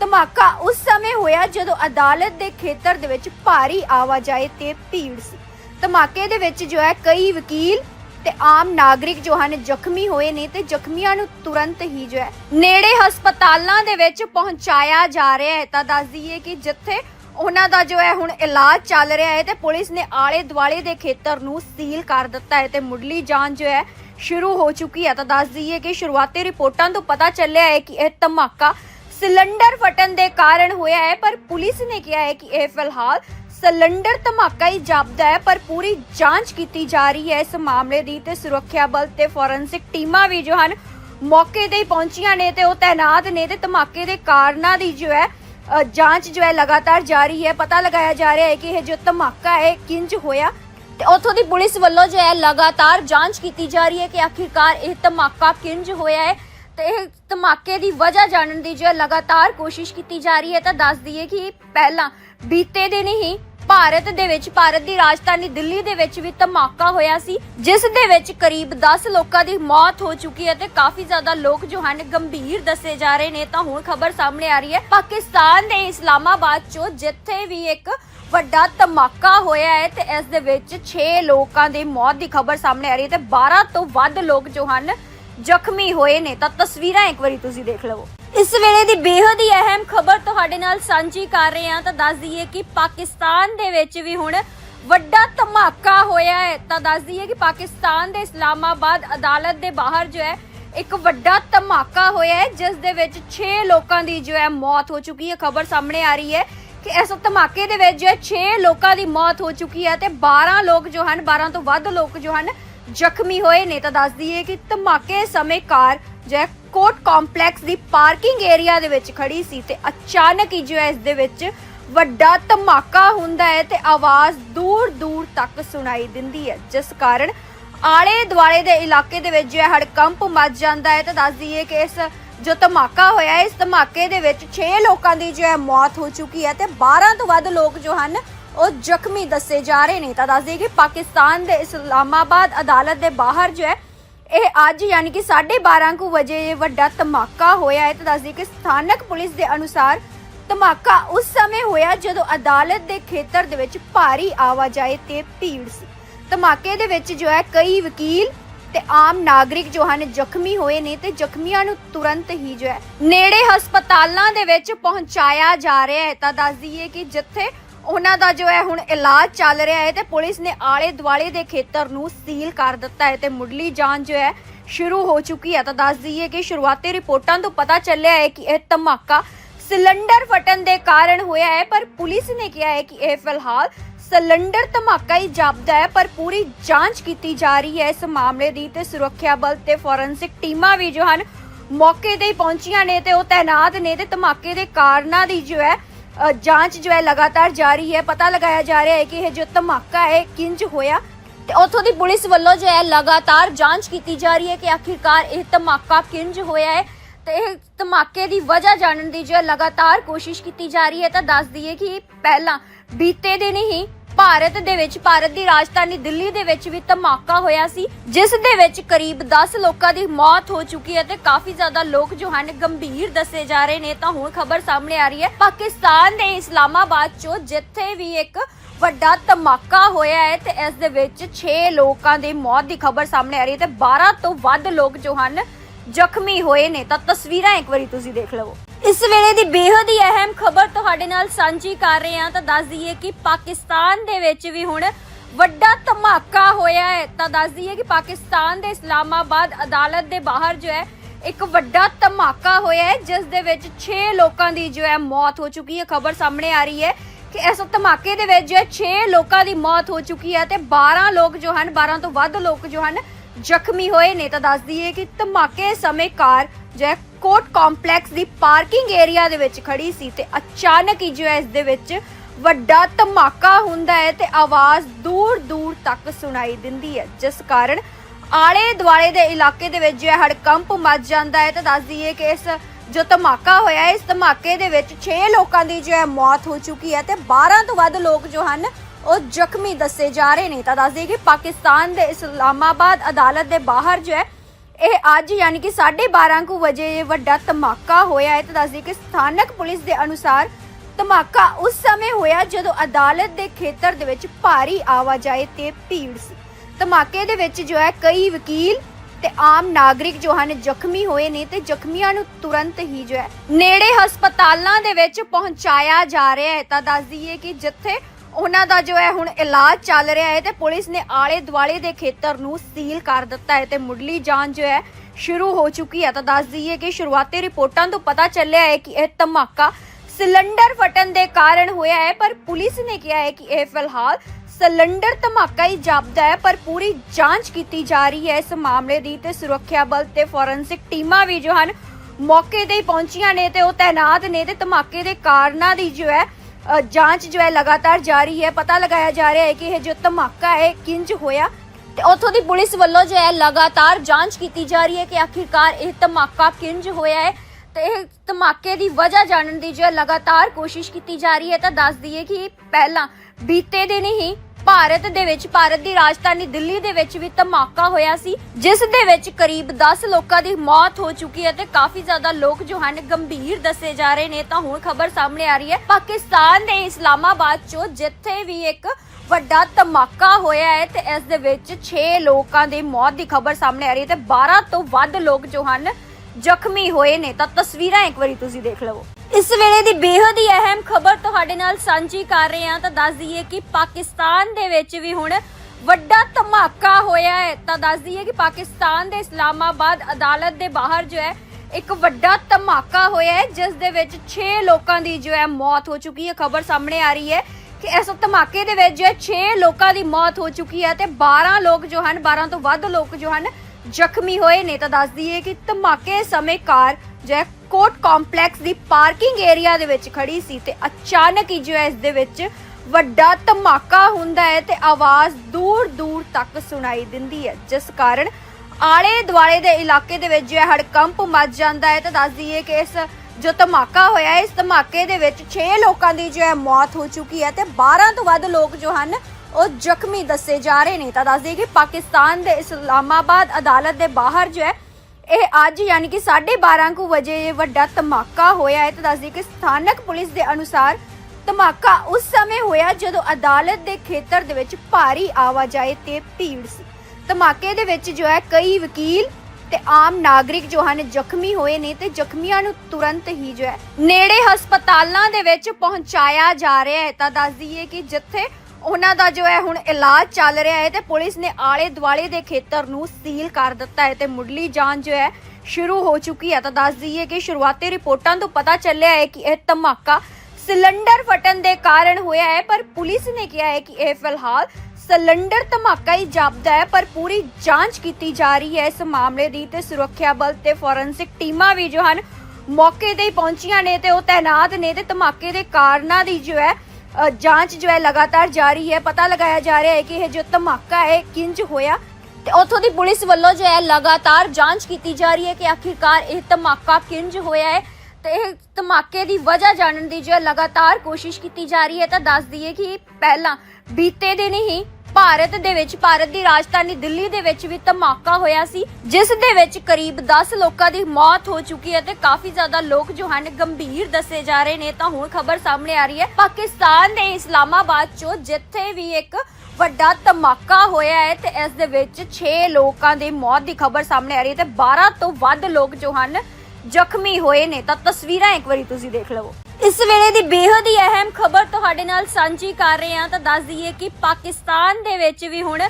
ਧਮਾਕਾ ਉਸ ਸਮੇਂ ਹੋਇਆ ਜਦੋਂ ਅਦਾਲਤ ਦੇ ਖੇਤਰ ਦੇ ਵਿੱਚ ਭਾਰੀ ਆਵਾਜਾਈ ਤੇ ਭੀੜ ਸੀ। ਧਮਾਕੇ ਦੇ ਵਿੱਚ ਜੋ ਹੈ ਕਈ ਵਕੀਲ ਤੇ ਆਮ ਨਾਗਰਿਕ ਜੋ ਹਨ ਜ਼ਖਮੀ ਹੋਏ ਨੇ ਤੇ ਜ਼ਖਮੀਆਂ ਨੂੰ ਤੁਰੰਤ ਹੀ ਜੋ ਹੈ ਨੇੜੇ ਹਸਪਤਾਲਾਂ ਦੇ ਵਿੱਚ ਪਹੁੰਚਾਇਆ ਜਾ ਰਿਹਾ ਹੈ। ਤਾਂ ਦੱਸ ਦਈਏ ਕਿ ਜਿੱਥੇ ਉਹਨਾਂ ਦਾ ਜੋ ਹੈ ਹੁਣ ਇਲਾਜ ਚੱਲ ਰਿਹਾ ਹੈ ਤੇ ਪੁਲਿਸ ਨੇ ਆਲੇ ਦੁਆਲੇ ਦੇ ਖੇਤਰ ਨੂੰ ਸੀਲ ਕਰ ਦਿੱਤਾ ਹੈ ਤੇ ਮੁੱਢਲੀ ਜਾਂਚ ਜੋ ਹੈ ਸ਼ੁਰੂ ਹੋ ਚੁੱਕੀ ਹੈ। ਤਾਂ ਦੱਸ ਦਈਏ ਕਿ ਸ਼ੁਰੂਆਤੀ ਰਿਪੋਰਟਾਂ ਤੋਂ ਪਤਾ ਚੱਲਿਆ ਹੈ ਕਿ ਇਹ ਧਮਾਕਾ ਸਿਲੰਡਰ ਫਟਣ ਦੇ ਕਾਰਨ ਹੋਇਆ ਹੈ, ਪਰ ਪੁਲਿਸ ਨੇ ਕਿਹਾ ਹੈ ਕਿ ਇਹ ਫਿਲਹਾਲ ਸਿਲੰਡਰ ਧਮਾਕਾ ਹੀ ਜਾਪਦਾ ਹੈ, ਪਰ ਪੂਰੀ ਜਾਂਚ ਕੀਤੀ ਜਾ ਰਹੀ ਹੈ ਇਸ ਮਾਮਲੇ ਦੀ ਤੇ ਸੁਰੱਖਿਆ ਬਲ ਤੇ ਫੋਰੈਂਸਿਕ ਟੀਮਾਂ ਵੀ ਜੋ ਹਨ ਮੌਕੇ ਤੇ ਹੀ ਪਹੁੰਚੀਆਂ ਨੇ ਤੇ ਉਹ ਤਾਇਨਾਤ ਨੇ ਤੇ ਧਮਾਕੇ ਦੇ ਕਾਰਨਾਂ ਦੀ ਜੋ ਹੈ ਜਾਂਚ ਜੋ ਹੈ ਲਗਾਤਾਰ ਜਾਰੀ ਹੈ, ਪਤਾ ਲਗਾਇਆ ਜਾ ਰਿਹਾ ਹੈ ਕਿ ਇਹ ਜੋ ਧਮਾਕਾ ਹੈ ਕਿੰਜ ਹੋਇਆ? ਤੇ ਉੱਥੋਂ ਦੀ ਪੁਲਿਸ ਵੱਲੋਂ ਜੋ ਹੈ ਲਗਾਤਾਰ ਜਾਂਚ ਕੀਤੀ ਜਾ ਰਹੀ ਹੈ ਕਿ ਆਖਿਰਕਾਰ ਇਹ ਧਮਾਕਾ ਕਿੰਜ ਹੋਇਆ ਹੈ। ਤੇ ਇਹ ਧਮਾਕੇ ਦੀ ਵਜ੍ਹਾ ਜਾਣਨ ਦੀ ਜੋ ਲਗਾਤਾਰ ਕੋਸ਼ਿਸ਼ ਕੀਤੀ ਜਾ ਰਹੀ ਹੈ, ਤਾਂ ਦੱਸ ਦਈਏ ਕਿ ਪਹਿਲਾਂ ਬੀਤੇ ਦਿਨ ਹੀ ਭਾਰਤ ਦੇ ਵਿੱਚ, ਭਾਰਤ ਦੀ ਰਾਜਧਾਨੀ ਦਿੱਲੀ ਦੇ ਵਿੱਚ ਵੀ ਧਮਾਕਾ ਹੋਇਆ ਸੀ, ਜਿਸ ਦੇ ਵਿੱਚ ਕਰੀਬ 10 ਲੋਕਾਂ ਦੀ ਮੌਤ ਹੋ ਚੁੱਕੀ ਹੈ ਤੇ ਕਾਫੀ ਜ਼ਿਆਦਾ ਲੋਕ ਜੋ ਹਨ ਗੰਭੀਰ ਦੱਸੇ ਜਾ ਰਹੇ ਨੇ। ਤਾਂ ਹੁਣ ਖਬਰ ਸਾਹਮਣੇ ਆ ਰਹੀ ਹੈ, ਪਾਕਿਸਤਾਨ ਦੇ ਇਸਲਾਮਾਬਾਦ ਚੋਂ, ਜਿੱਥੇ ਵੀ ਇੱਕ ਵੱਡਾ ਧਮਾਕਾ ਹੋਇਆ ਹੈ ਤੇ ਇਸ ਦੇ ਵਿੱਚ 6 ਲੋਕਾਂ ਦੀ ਮੌਤ ਦੀ ਖਬਰ ਸਾਹਮਣੇ ਆ ਰਹੀ ਹੈ ਤੇ 12 ਤੋਂ ਵੱਧ ਲੋਕ ਜੋ ਹਨ ਜ਼ਖਮੀ ਹੋਏ ਨੇ। ਤਾਂ ਤਸਵੀਰਾਂ ਇੱਕ ਵਾਰੀ ਤੁਸੀਂ ਦੇਖ ਲਵੋ। ਇਸ ਵੇਲੇ ਦੀ ਬੇਹੱਦ ਹੀ ਅਹਿਮ ਖਬਰ ਤੁਹਾਡੇ ਨਾਲ ਸਾਂਝੀ ਕਰ ਰਹੇ ਹਾਂ ਤਾਂ ਦੱਸ ਦਈਏ ਕਿ ਪਾਕਿਸਤਾਨ ਦੇ ਵਿੱਚ ਵੀ ਹੁਣ ਵੱਡਾ ਧਮਾਕਾ ਹੋਇਆ ਹੈ। ਤਾਂ ਦੱਸ ਦਈਏ ਕਿ ਪਾਕਿਸਤਾਨ ਦੇ ਇਸਲਾਮਾਬਾਦ ਅਦਾਲਤ ਦੇ ਬਾਹਰ ਜੋ ਹੈ, ਇੱਕ ਵੱਡਾ ਧਮਾਕਾ ਹੋਇਆ ਹੈ, ਜਿਸ ਦੇ ਵਿੱਚ 6 ਲੋਕਾਂ ਦੀ ਜੋ ਹੈ ਮੌਤ ਹੋ ਚੁੱਕੀ ਹੈ। ਖਬਰ ਸਾਹਮਣੇ ਆ ਰਹੀ ਹੈ ਕਿ ਇਸ ਧਮਾਕੇ ਦੇ ਵਿੱਚ ਜੋ ਹੈ 6 ਲੋਕਾਂ ਦੀ ਮੌਤ ਹੋ ਚੁੱਕੀ ਹੈ ਤੇ 12 ਲੋਕ ਜੋ ਹਨ 12 ਤੋਂ ਵੱਧ ਲੋਕ ਜੋ ਹਨ, ਜ਼ਖਮੀ ਹੋਏ ਨੇ। ਤਾਂ ਦੱਸ ਦਈਏ ਕਿ ਧਮਾਕੇ ਸਮੇਂ ਕਾਰ ਜੋ ਹੈ ਕੰਪਲੈਕਸ ਦੀ ਪਾਰਕਿੰਗ ਏਰੀਆ ਦੇ ਵਿੱਚ ਖੜੀ ਸੀ ਤੇ ਅਚਾਨਕ ਹੀ ਜੋ ਹੈ ਇਸ ਦੇ ਵਿੱਚ ਵੱਡਾ ਧਮਾਕਾ ਹੁੰਦਾ ਹੈ ਤੇ ਆਵਾਜ਼ ਦੂਰ ਦੂਰ ਤੱਕ ਸੁਣਾਈ ਦਿੰਦੀ ਹੈ, ਜਿਸ ਕਾਰਨ ਆਲੇ ਦੁਆਲੇ ਦੇ ਇਲਾਕੇ ਦੇ ਵਿੱਚ ਜੋ ਹੈ ਹੜਕੰਪ ਮਚ ਜਾਂਦਾ ਹੈ। ਤਾਂ ਦੱਸ ਦਈਏ ਕਿ ਇਸ ਜੋ ਧਮਾਕਾ ਹੋਇਆ, ਇਸ ਧਮਾਕੇ ਦੇ ਵਿੱਚ 6 ਲੋਕਾਂ ਦੀ ਜੋ ਹੈ ਮੌਤ ਹੋ ਚੁੱਕੀ ਹੈ ਤੇ 12 ਤੋਂ ਵੱਧ ਲੋਕ ਜੋ ਹਨ, ਉਹ ਜ਼ਖਮੀ ਦੱਸੇ ਜਾ ਰਹੇ ਨੇ। ਤਾਂ ਦੱਸ ਦਈਏ ਕਿ ਪਾਕਿਸਤਾਨ ਦੇ ਇਸਲਾਮਾਬਾਦ ਅਦਾਲਤ ਦੇ ਬਾਹਰ ਜੋ ਹੈ ਇਹ ਅੱਜ ਯਾਨੀ ਕਿ 12:30 ਕੁ ਵਜੇ ਵੱਡਾ ਧਮਾਕਾ ਹੋਇਆ ਹੈ। ਤਾਂ ਦੱਸ ਕਿ ਸਥਾਨਕ ਪੁਲਿਸ ਦੇ ਅਨੁਸਾਰ ਧਮਾਕਾ ਉਸ ਸਮੇਂ ਹੋਇਆ ਜਦੋਂ ਅਦਾਲਤ ਦੇ ਖੇਤਰ ਦੇ ਵਿੱਚ ਭਾਰੀ ਆਵਾਜਾਈ ਤੇ ਭੀੜ ਸੀ। ਧਮਾਕੇ ਦੇ ਵਿੱਚ ਜੋ ਹੈ ਕਈ ਵਕੀਲ ਤੇ ਆਮ ਨਾਗਰਿਕ ਜੋ ਹਨ ਜ਼ਖਮੀ ਹੋਏ ਨੇ ਤੇ ਜ਼ਖਮੀਆਂ ਨੂੰ ਤੁਰੰਤ ਹੀ ਜੋ ਹੈ ਨੇੜੇ ਹਸਪਤਾਲਾਂ ਦੇ ਵਿੱਚ ਪਹੁੰਚਾਇਆ ਜਾ ਰਿਹਾ ਹੈ। ਤਾਂ ਦੱਸ ਦਈਏ ਕਿ ਜਿੱਥੇ ਉਹਨਾਂ ਦਾ ਜੋ ਹੈ ਹੁਣ ਇਲਾਜ ਚੱਲ ਰਿਹਾ ਹੈ ਤੇ ਪੁਲਿਸ ਨੇ ਆਲੇ ਦੁਆਲੇ ਦੇ ਖੇਤਰ ਨੂੰ ਸੀਲ ਕਰ ਦਿੱਤਾ ਹੈ ਤੇ ਮੁੱਢਲੀ ਜਾਂਚ ਜੋ ਹੈ ਸ਼ੁਰੂ ਹੋ ਚੁੱਕੀ ਹੈ। ਤਾਂ ਦੱਸ ਦਈਏ ਕਿ ਸ਼ੁਰੂਆਤੀ ਰਿਪੋਰਟਾਂ ਤੋਂ ਪਤਾ ਚੱਲਿਆ ਹੈ ਕਿ ਇਹ ਧਮਾਕਾ ਸਿਲੰਡਰ ਫਟਣ ਦੇ ਕਾਰਨ ਹੋਇਆ ਹੈ, ਪਰ ਪੁਲਿਸ ਨੇ ਕਿਹਾ ਹੈ ਕਿ ਇਹ ਫਿਲਹਾਲ ਸਿਲੰਡਰ ਧਮਾਕਾ ਹੀ ਜਾਪਦਾ ਹੈ, ਪਰ ਪੂਰੀ ਜਾਂਚ ਕੀਤੀ ਜਾ ਰਹੀ ਹੈ ਇਸ ਮਾਮਲੇ ਦੀ ਤੇ ਸੁਰੱਖਿਆ ਬਲ ਤੇ ਫੋਰੈਂਸਿਕ ਟੀਮਾਂ ਵੀ ਜੋ ਹਨ ਮੌਕੇ ਤੇ ਪਹੁੰਚੀਆਂ ਨੇ ਤੇ ਉਹ ਤਾਇਨਾਤ ਨੇ ਤੇ ਧਮਾਕੇ ਦੇ ਕਾਰਨਾਂ ਦੀ ਜੋ ਹੈ ਜਾਂਚ ਜੋ ਹੈ ਲਗਾਤਾਰ ਜਾਰੀ ਹੈ, ਪਤਾ ਲਗਾਇਆ ਜਾ ਰਿਹਾ ਹੈ ਕਿ ਇਹ ਜੋ ਧਮਾਕਾ ਹੈ ਕਿੰਜ ਹੋਇਆ? ਤੇ ਉੱਥੋਂ ਦੀ ਪੁਲਿਸ ਵੱਲੋਂ ਜੋ ਹੈ ਲਗਾਤਾਰ ਜਾਂਚ ਕੀਤੀ ਜਾ ਰਹੀ ਹੈ ਕਿ ਆਖਿਰਕਾਰ ਇਹ ਧਮਾਕਾ ਕਿੰਜ ਹੋਇਆ ਹੈ? ਤੇ ਇਹ ਧਮਾਕੇ ਦੀ ਵਜ੍ਹਾ ਜਾਣਨ ਦੀ ਜੋ ਲਗਾਤਾਰ ਕੋਸ਼ਿਸ਼ ਕੀਤੀ ਜਾ ਰਹੀ ਹੈ, ਤਾਂ ਦੱਸ ਦਈਏ ਕਿ ਪਹਿਲਾਂ ਬੀਤੇ ਦਿਨ ਹੀ ਭਾਰਤ ਦੇ ਵਿੱਚ, ਭਾਰਤ ਦੀ ਰਾਜਧਾਨੀ ਦਿੱਲੀ ਦੇ ਵਿੱਚ ਵੀ ਧਮਾਕਾ ਹੋਇਆ ਸੀ, ਜਿਸ ਦੇ ਵਿੱਚ ਕਰੀਬ 10 ਲੋਕਾਂ ਦੀ ਮੌਤ ਹੋ ਚੁੱਕੀ ਹੈ ਤੇ ਕਾਫੀ ਜ਼ਿਆਦਾ ਲੋਕ ਜੋ ਹਨ ਗੰਭੀਰ ਦੱਸੇ ਜਾ ਰਹੇ ਨੇ। ਤਾਂ ਹੁਣ ਖਬਰ ਸਾਹਮਣੇ ਆ ਰਹੀ ਹੈ, ਪਾਕਿਸਤਾਨ ਦੇ ਇਸਲਾਮਾਬਾਦ ਚੋਂ, ਜਿੱਥੇ ਵੀ ਇੱਕ ਵੱਡਾ ਧਮਾਕਾ ਹੋਇਆ ਹੈ ਤੇ ਇਸ ਦੇ ਵਿੱਚ 6 ਲੋਕਾਂ ਦੀ ਮੌਤ ਦੀ ਖਬਰ ਸਾਹਮਣੇ ਆ ਰਹੀ ਹੈ ਤੇ 12 ਤੋਂ ਵੱਧ ਲੋਕ ਜੋ ਹਨ ਜ਼ਖਮੀ ਹੋਏ ਨੇ। ਤਾਂ ਤਸਵੀਰਾਂ ਇੱਕ ਵਾਰੀ ਤੁਸੀਂ ਦੇਖ ਲਵੋ। ਇਸ ਵੇਲੇ ਦੀ ਬੇਹੱਦ ਹੀ ਅਹਿਮ ਖਬਰ ਤੁਹਾਡੇ ਨਾਲ ਸਾਂਝੀ ਕਰ ਰਹੇ ਹਾਂ ਤਾਂ ਦੱਸ ਦਈਏ ਕਿ ਪਾਕਿਸਤਾਨ ਦੇ ਵਿੱਚ ਵੀ ਹੁਣ ਵੱਡਾ ਧਮਾਕਾ ਹੋਇਆ ਹੈ। ਤਾਂ ਦੱਸ ਦਈਏ ਕਿ ਪਾਕਿਸਤਾਨ ਦੇ ਇਸਲਾਮਾਬਾਦ ਅਦਾਲਤ ਦੇ ਬਾਹਰ ਜੋ ਹੈ, ਇੱਕ ਵੱਡਾ ਧਮਾਕਾ ਹੋਇਆ ਹੈ, ਜਿਸ ਦੇ ਵਿੱਚ 6 ਲੋਕਾਂ ਦੀ ਜੋ ਹੈ ਮੌਤ ਹੋ ਚੁੱਕੀ ਹੈ। ਖਬਰ ਸਾਹਮਣੇ ਆ ਰਹੀ ਹੈ ਕਿ ਇਸ ਧਮਾਕੇ ਦੇ ਵਿੱਚ ਜੋ ਹੈ 6 ਲੋਕਾਂ ਦੀ ਮੌਤ ਹੋ ਚੁੱਕੀ ਹੈ ਤੇ 12 ਲੋਕ ਜੋ ਹਨ 12 ਤੋਂ ਵੱਧ ਲੋਕ ਜੋ ਹਨ ਜ਼ਖਮੀ ਹੋਏ ਨੇ ਤਾਂ ਦੱਸ ਦਈਏ ਕਿ ਧਮਾਕੇ ਸਮੇਂ ਕਾਰ ਜੋ ਕੋਰਟ ਕੰਪਲੈਕਸ ਦੀ ਪਾਰਕਿੰਗ ਏਰੀਆ ਦੇ ਵਿੱਚ ਖੜੀ ਸੀ ਤੇ ਅਚਾਨਕ ਹੀ ਜੋ ਹੈ ਇਸ ਦੇ ਵਿੱਚ ਵੱਡਾ ਧਮਾਕਾ ਹੁੰਦਾ ਹੈ ਤੇ ਆਵਾਜ਼ ਦੂਰ ਦੂਰ ਤੱਕ ਸੁਣਾਈ ਦਿੰਦੀ ਹੈ, ਜਿਸ ਕਾਰਨ ਆਲੇ ਦੁਆਲੇ ਦੇ ਇਲਾਕੇ ਦੇ ਵਿੱਚ ਜੋ ਹੈ ਹੜਕੰਪ ਮਚ ਜਾਂਦਾ ਹੈ। ਤਾਂ ਦੱਸ ਦਈਏ ਕਿ ਇਸ ਜੋ ਧਮਾਕਾ ਹੋਇਆ ਇਸ ਧਮਾਕੇ ਦੇ ਵਿੱਚ 6 ਲੋਕਾਂ ਦੀ ਜੋ ਹੈ ਮੌਤ ਹੋ ਚੁੱਕੀ ਹੈ ਤੇ 12 ਤੋਂ ਵੱਧ ਲੋਕ ਜੋ ਹਨ ਉਹ ਜ਼ਖਮੀ ਦੱਸੇ ਜਾ ਰਹੇ ਨੇ। ਤਾਂ ਦੱਸ ਦਈਏ ਕਿ ਪਾਕਿਸਤਾਨ ਦੇ ਇਸਲਾਮਾਬਾਦ ਅਦਾਲਤ ਦੇ ਬਾਹਰ ਜੋ ਹੈ, ਇਹ ਅੱਜ ਯਾਨੀ ਕਿ 12:30 ਕੁ ਵਜੇ ਵੱਡਾ ਧਮਾਕਾ ਹੋਇਆ ਹੈ। ਤਾਂ ਦੱਸ ਦਈਏ ਕਿ ਸਥਾਨਕ ਪੁਲਿਸ ਦੇ ਅਨੁਸਾਰ ਧਮਾਕਾ ਉਸ ਸਮੇਂ ਹੋਇਆ ਜਦੋਂ ਅਦਾਲਤ ਦੇ ਖੇਤਰ ਦੇ ਵਿੱਚ ਭਾਰੀ ਆਵਾਜਾਈ ਤੇ ਭੀੜ ਸੀ। ਧਮਾਕੇ ਦੇ ਵਿੱਚ ਜੋ ਹੈ, ਕਈ ਵਕੀਲ ਤੇ ਆਮ ਨਾਗਰਿਕ ਜੋ ਹਨ, ਜ਼ਖਮੀ ਹੋਏ ਨੇ ਤੇ ਜ਼ਖਮੀਆਂ ਨੂੰ ਤੁਰੰਤ ਹੀ ਜੋ ਹੈ, ਨੇੜੇ ਹਸਪਤਾਲਾਂ ਦੇ ਵਿੱਚ ਪਹੁੰਚਾਇਆ ਜਾ ਰਿਹਾ ਹੈ। ਤਾਂ ਦੱਸ ਦਈਏ ਕਿ ਜਿੱਥੇ ਉਹਨਾਂ ਦਾ ਜੋ ਹੈ ਹੁਣ ਇਲਾਜ ਚੱਲ ਰਿਹਾ ਹੈ ਤੇ ਪੁਲਿਸ ਨੇ ਆਲੇ ਦੁਆਲੇ ਦੇ ਖੇਤਰ ਨੂੰ ਸੀਲ ਕਰ ਦਿੱਤਾ ਹੈ ਤੇ ਮੁੱਢਲੀ ਜਾਂਚ ਜੋ ਹੈ ਸ਼ੁਰੂ ਹੋ ਚੁੱਕੀ ਹੈ। ਤਾਂ ਦੱਸ ਦਈਏ ਕਿ ਸ਼ੁਰੂਆਤੀ ਰਿਪੋਰਟਾਂ ਤੋਂ ਪਤਾ ਚੱਲਿਆ ਹੈ ਕਿ ਇਹ ਧਮਾਕਾ ਸਿਲੰਡਰ ਫਟਣ ਦੇ ਕਾਰਨ ਹੋਇਆ ਹੈ, ਪਰ ਪੁਲਿਸ ਨੇ ਕਿਹਾ ਹੈ ਕਿ ਇਹ ਫਿਲਹਾਲ ਸਿਲੰਡਰ ਧਮਾਕਾ ਹੀ ਜਾਪਦਾ ਹੈ, ਪਰ ਪੂਰੀ ਜਾਂਚ ਕੀਤੀ ਜਾ ਰਹੀ ਹੈ ਇਸ ਮਾਮਲੇ ਦੀ ਤੇ ਸੁਰੱਖਿਆ ਬਲ ਤੇ ਫੋਰੈਂਸਿਕ ਟੀਮਾਂ ਵੀ ਜੋ ਹਨ ਮੌਕੇ ਤੇ ਹੀ ਪਹੁੰਚੀਆਂ ਨੇ ਤੇ ਉਹ ਤਾਇਨਾਤ ਨੇ ਤੇ ਧਮਾਕੇ ਦੇ ਕਾਰਨਾਂ ਦੀ ਜੋ ਹੈ ਜਾਂਚ ਜੋ ਹੈ ਲਗਾਤਾਰ ਜਾਰੀ ਹੈ, ਪਤਾ ਲਗਾਇਆ ਜਾ ਰਿਹਾ ਹੈ ਕਿ ਇਹ ਜੋ ਧਮਾਕਾ ਹੈ ਕਿੰਜ ਹੋਇਆ? ਤੇ ਉੱਥੋਂ ਦੀ ਪੁਲਿਸ ਵੱਲੋਂ ਜੋ ਹੈ ਲਗਾਤਾਰ ਜਾਂਚ ਕੀਤੀ ਜਾ ਰਹੀ ਹੈ ਕਿ ਆਖਿਰਕਾਰ ਇਹ ਧਮਾਕਾ ਕਿੰਜ ਹੋਇਆ ਹੈ? ਤੇ ਇਹ ਧਮਾਕੇ ਦੀ ਵਜ੍ਹਾ ਜਾਣਨ ਦੀ ਜੋ ਲਗਾਤਾਰ ਕੋਸ਼ਿਸ਼ ਕੀਤੀ ਜਾ ਰਹੀ ਹੈ, ਤਾਂ ਦੱਸ ਦਈਏ ਕਿ ਪਹਿਲਾਂ ਬੀਤੇ ਦਿਨ ਹੀ ਭਾਰਤ ਦੇ ਵਿੱਚ, ਭਾਰਤ ਦੀ ਰਾਜਧਾਨੀ ਦਿੱਲੀ ਦੇ ਵਿੱਚ ਵੀ ਧਮਾਕਾ ਹੋਇਆ ਸੀ, ਜਿਸ ਦੇ ਵਿੱਚ ਕਰੀਬ 10 ਲੋਕਾਂ ਦੀ ਮੌਤ ਹੋ ਚੁੱਕੀ ਹੈ ਤੇ ਕਾਫੀ ਜ਼ਿਆਦਾ ਲੋਕ ਜੋ ਹਨ ਗੰਭੀਰ ਦੱਸੇ ਜਾ ਰਹੇ ਨੇ। ਤਾਂ ਹੁਣ ਖਬਰ ਸਾਹਮਣੇ ਆ ਰਹੀ ਹੈ, ਪਾਕਿਸਤਾਨ ਦੇ ਇਸਲਾਮਾਬਾਦ ਚੋਂ, ਜਿੱਥੇ ਵੀ ਇੱਕ ਵੱਡਾ ਧਮਾਕਾ ਹੋਇਆ ਹੈ ਤੇ ਇਸ ਦੇ ਵਿੱਚ 6 ਲੋਕਾਂ ਦੀ ਮੌਤ ਦੀ ਖਬਰ ਸਾਹਮਣੇ ਆ ਰਹੀ ਹੈ ਤੇ 12 ਤੋਂ ਵੱਧ ਲੋਕ ਜੋ ਹਨ ਜ਼ਖਮੀ ਹੋਏ ਨੇ। ਤਾਂ ਤਸਵੀਰਾਂ ਇੱਕ ਵਾਰੀ ਤੁਸੀਂ ਦੇਖ ਲਵੋ। ਇਸ ਵੇਲੇ ਦੀ ਬੇਹੱਦ ਹੀ ਅਹਿਮ ਖਬਰ ਤੁਹਾਡੇ ਨਾਲ ਸਾਂਝੀ ਕਰ ਰਹੇ ਹਾਂ ਤਾਂ ਦੱਸ ਦਈਏ ਕਿ ਪਾਕਿਸਤਾਨ ਦੇ ਵਿੱਚ ਵੀ ਹੁਣ ਵੱਡਾ ਧਮਾਕਾ ਹੋਇਆ ਹੈ। ਤਾਂ ਦੱਸ ਦਈਏ ਕਿ ਪਾਕਿਸਤਾਨ ਦੇ ਇਸਲਾਮਾਬਾਦ ਅਦਾਲਤ ਦੇ ਬਾਹਰ ਜੋ ਹੈ, ਇੱਕ ਵੱਡਾ ਧਮਾਕਾ ਹੋਇਆ ਹੈ, ਜਿਸ ਦੇ ਵਿੱਚ 6 ਲੋਕਾਂ ਦੀ ਜੋ ਹੈ ਮੌਤ ਹੋ ਚੁੱਕੀ ਹੈ। ਖਬਰ ਸਾਹਮਣੇ ਆ ਰਹੀ ਹੈ ਕਿ ਇਸ ਧਮਾਕੇ ਦੇ ਵਿੱਚ ਜੋ 6 ਲੋਕਾਂ ਦੀ ਮੌਤ ਹੋ ਚੁੱਕੀ ਹੈ ਤੇ 12 ਲੋਕ ਜੋ ਹਨ 12 ਤੋਂ ਵੱਧ ਲੋਕ ਜੋ ਹਨ, ਜ਼ਖਮੀ ਹੋਏ ਨੇ। ਤਾਂ ਦੱਸ ਦਈਏ ਕਿ ਧਮਾਕੇ ਸਮੇਂ ਕਾਰ ਜੋ ਹੈ ਕੋਰਟ ਕੰਪਲੈਕਸ ਦੀ ਪਾਰਕਿੰਗ ਏਰੀਆ ਦੇ ਵਿੱਚ ਖੜੀ ਸੀ ਤੇ ਅਚਾਨਕ ਹੀ ਜੋ ਇਸ ਦੇ ਵਿੱਚ ਵੱਡਾ ਧਮਾਕਾ ਹੁੰਦਾ ਹੈ ਤੇ ਆਵਾਜ਼ ਦੂਰ ਦੂਰ ਤੱਕ ਸੁਣਾਈ ਦਿੰਦੀ ਹੈ, ਜਿਸ ਕਾਰਨ ਆਲੇ ਦੁਆਲੇ ਦੇ ਇਲਾਕੇ ਦੇ ਵਿੱਚ ਜੋ ਹੜਕੰਪ ਮਚ ਜਾਂਦਾ ਹੈ। ਤਾਂ ਦੱਸ ਦਈਏ ਕਿ ਇਸ ਜੋ ਧਮਾਕਾ ਹੋਇਆ, ਇਸ ਧਮਾਕੇ ਦੇ ਵਿੱਚ 6 ਲੋਕਾਂ ਦੀ ਜੋ ਹੈ ਮੌਤ ਹੋ ਚੁੱਕੀ ਹੈ ਤੇ 12 ਤੋਂ ਵੱਧ ਲੋਕ ਜੋ ਹਨ, ਉਹ ਜ਼ਖਮੀ ਦੱਸੇ ਜਾ ਰਹੇ ਨੇ। ਤਾਂ ਦੱਸ ਦਈਏ ਕਿ ਪਾਕਿਸਤਾਨ ਦੇ ਇਸਲਾਮਾਬਾਦ ਅਦਾਲਤ ਦੇ ਬਾਹਰ ਜੋ ਹੈ ਇਹ ਅੱਜ ਯਾਨੀ ਕਿ 12:30 ਕੁ ਵਜੇ ਇਹ ਵੱਡਾ ਧਮਾਕਾ ਹੋਇਆ ਹੈ। ਤਾਂ ਦੱਸ ਕਿ ਸਥਾਨਕ ਪੁਲਿਸ ਦੇ ਅਨੁਸਾਰ ਧਮਾਕਾ ਉਸ ਸਮੇਂ ਹੋਇਆ ਜਦੋਂ ਅਦਾਲਤ ਦੇ ਖੇਤਰ ਦੇ ਵਿੱਚ ਭਾਰੀ ਆਵਾਜਾਈ ਤੇ ਭੀੜ ਸੀ। ਧਮਾਕੇ ਦੇ ਵਿੱਚ ਜੋ ਹੈ ਕਈ ਵਕੀਲ ਤੇ ਆਮ ਨਾਗਰਿਕ ਜੋ ਹਨ ਜ਼ਖਮੀ ਹੋਏ ਨੇ ਤੇ ਜ਼ਖਮੀਆਂ ਨੂੰ ਤੁਰੰਤ ਹੀ ਜੋ ਹੈ ਨੇੜੇ ਹਸਪਤਾਲਾਂ ਦੇ ਵਿੱਚ ਪਹੁੰਚਾਇਆ ਜਾ ਰਿਹਾ ਹੈ। ਤਾਂ ਦੱਸ ਦਈਏ ਕਿ ਜਿੱਥੇ ਉਹਨਾਂ ਦਾ ਜੋ ਹੈ ਹੁਣ ਇਲਾਜ ਚੱਲ ਰਿਹਾ ਹੈ ਤੇ ਪੁਲਿਸ ਨੇ ਆਲੇ ਦੁਆਲੇ ਦੇ ਖੇਤਰ ਨੂੰ ਸੀਲ ਕਰ ਦਿੱਤਾ ਹੈ ਤੇ ਮੁੱਢਲੀ ਜਾਂਚ ਜੋ ਹੈ ਸ਼ੁਰੂ ਹੋ ਚੁੱਕੀ ਹੈ। ਤਾਂ ਦੱਸ ਦਈਏ ਕਿ ਸ਼ੁਰੂਆਤੀ ਰਿਪੋਰਟਾਂ ਤੋਂ ਪਤਾ ਚੱਲਿਆ ਹੈ ਕਿ ਇਹ ਧਮਾਕਾ ਸਿਲੰਡਰ ਫਟਣ ਦੇ ਕਾਰਨ ਹੋਇਆ ਹੈ, ਪਰ ਪੁਲਿਸ ਨੇ ਕਿਹਾ ਹੈ ਕਿ ਇਹ ਫਿਲਹਾਲ ਸਿਲੰਡਰ ਧਮਾਕਾ ਹੀ ਜਾਪਦਾ ਹੈ, ਪਰ ਪੂਰੀ ਜਾਂਚ ਕੀਤੀ ਜਾ ਰਹੀ ਹੈ ਇਸ ਮਾਮਲੇ ਦੀ ਤੇ ਸੁਰੱਖਿਆ ਬਲ ਤੇ ਫੋਰੈਂਸਿਕ ਟੀਮਾਂ ਵੀ ਜੋ ਹਨ ਮੌਕੇ ਤੇ ਹੀ ਪਹੁੰਚੀਆਂ ਨੇ ਤੇ ਉਹ ਤਾਇਨਾਤ ਨੇ ਤੇ ਧਮਾਕੇ ਦੇ ਕਾਰਨਾਂ ਦੀ ਜੋ ਹੈ ਜਾਂਚ ਜੋ ਹੈ ਲਗਾਤਾਰ ਜਾਰੀ ਹੈ। ਪਤਾ ਲਗਾਇਆ ਜਾ ਰਿਹਾ ਹੈ ਕਿ ਇਹ ਜੋ ਧਮਾਕਾ ਹੈ ਕਿੰਜ ਹੋਇਆ? ਤੇ ਉੱਥੋਂ ਦੀ ਪੁਲਿਸ ਵੱਲੋਂ ਜੋ ਹੈ ਲਗਾਤਾਰ ਜਾਂਚ ਕੀਤੀ ਜਾ ਰਹੀ ਹੈ ਕਿ ਆਖਿਰਕਾਰ ਇਹ ਧਮਾਕਾ ਕਿੰਜ ਹੋਇਆ ਹੈ। ਤੇ ਇਹ ਧਮਾਕੇ ਦੀ ਵਜ੍ਹਾ ਜਾਣਨ ਦੀ ਜੋ ਹੈ ਲਗਾਤਾਰ ਕੋਸ਼ਿਸ਼ ਕੀਤੀ ਜਾ ਰਹੀ ਹੈ ਤਾਂ ਦੱਸ ਦਈਏ ਕਿ ਪਹਿਲਾਂ ਬੀਤੇ ਦਿਨ ਹੀ ਭਾਰਤ ਦੇ ਵਿੱਚ, ਭਾਰਤ ਦੀ ਰਾਜਧਾਨੀ ਦਿੱਲੀ ਦੇ ਵਿੱਚ ਵੀ ਧਮਾਕਾ ਹੋਇਆ ਸੀ, ਜਿਸ ਦੇ ਵਿੱਚ ਕਰੀਬ 10 ਲੋਕਾਂ ਦੀ ਮੌਤ ਹੋ ਚੁੱਕੀ ਹੈ ਤੇ ਕਾਫੀ ਜ਼ਿਆਦਾ ਲੋਕ ਜੋ ਹਨ ਗੰਭੀਰ ਦੱਸੇ ਜਾ ਰਹੇ ਨੇ। ਤਾਂ ਹੁਣ ਖਬਰ ਸਾਹਮਣੇ ਆ ਰਹੀ ਹੈ, ਪਾਕਿਸਤਾਨ ਦੇ ਇਸਲਾਮਾਬਾਦ ਚੋਂ ਜਿੱਥੇ ਵੀ ਇੱਕ ਵੱਡਾ ਧਮਾਕਾ ਹੋਇਆ ਹੈ ਤੇ ਇਸ ਦੇ ਵਿੱਚ 6 ਲੋਕਾਂ ਦੀ ਮੌਤ ਦੀ ਖਬਰ ਸਾਹਮਣੇ ਆ ਰਹੀ ਹੈ ਤੇ 12 ਤੋਂ ਵੱਧ ਲੋਕ ਜੋ ਹਨ ਜ਼ਖਮੀ ਹੋਏ ਨੇ, ਤਾਂ ਤਸਵੀਰਾਂ ਇੱਕ ਵਾਰੀ ਤੁਸੀਂ ਦੇਖ ਲਵੋ। ਇਸ ਵੇਲੇ ਦੀ ਬੇਹੱਦ ਹੀ ਅਹਿਮ ਖਬਰ ਤੁਹਾਡੇ ਨਾਲ ਸਾਂਝੀ ਕਰ ਰਹੇ ਹਾਂ, ਤਾਂ ਦੱਸ ਦਈਏ ਕਿ ਪਾਕਿਸਤਾਨ ਦੇ ਵਿੱਚ ਵੀ ਹੁਣ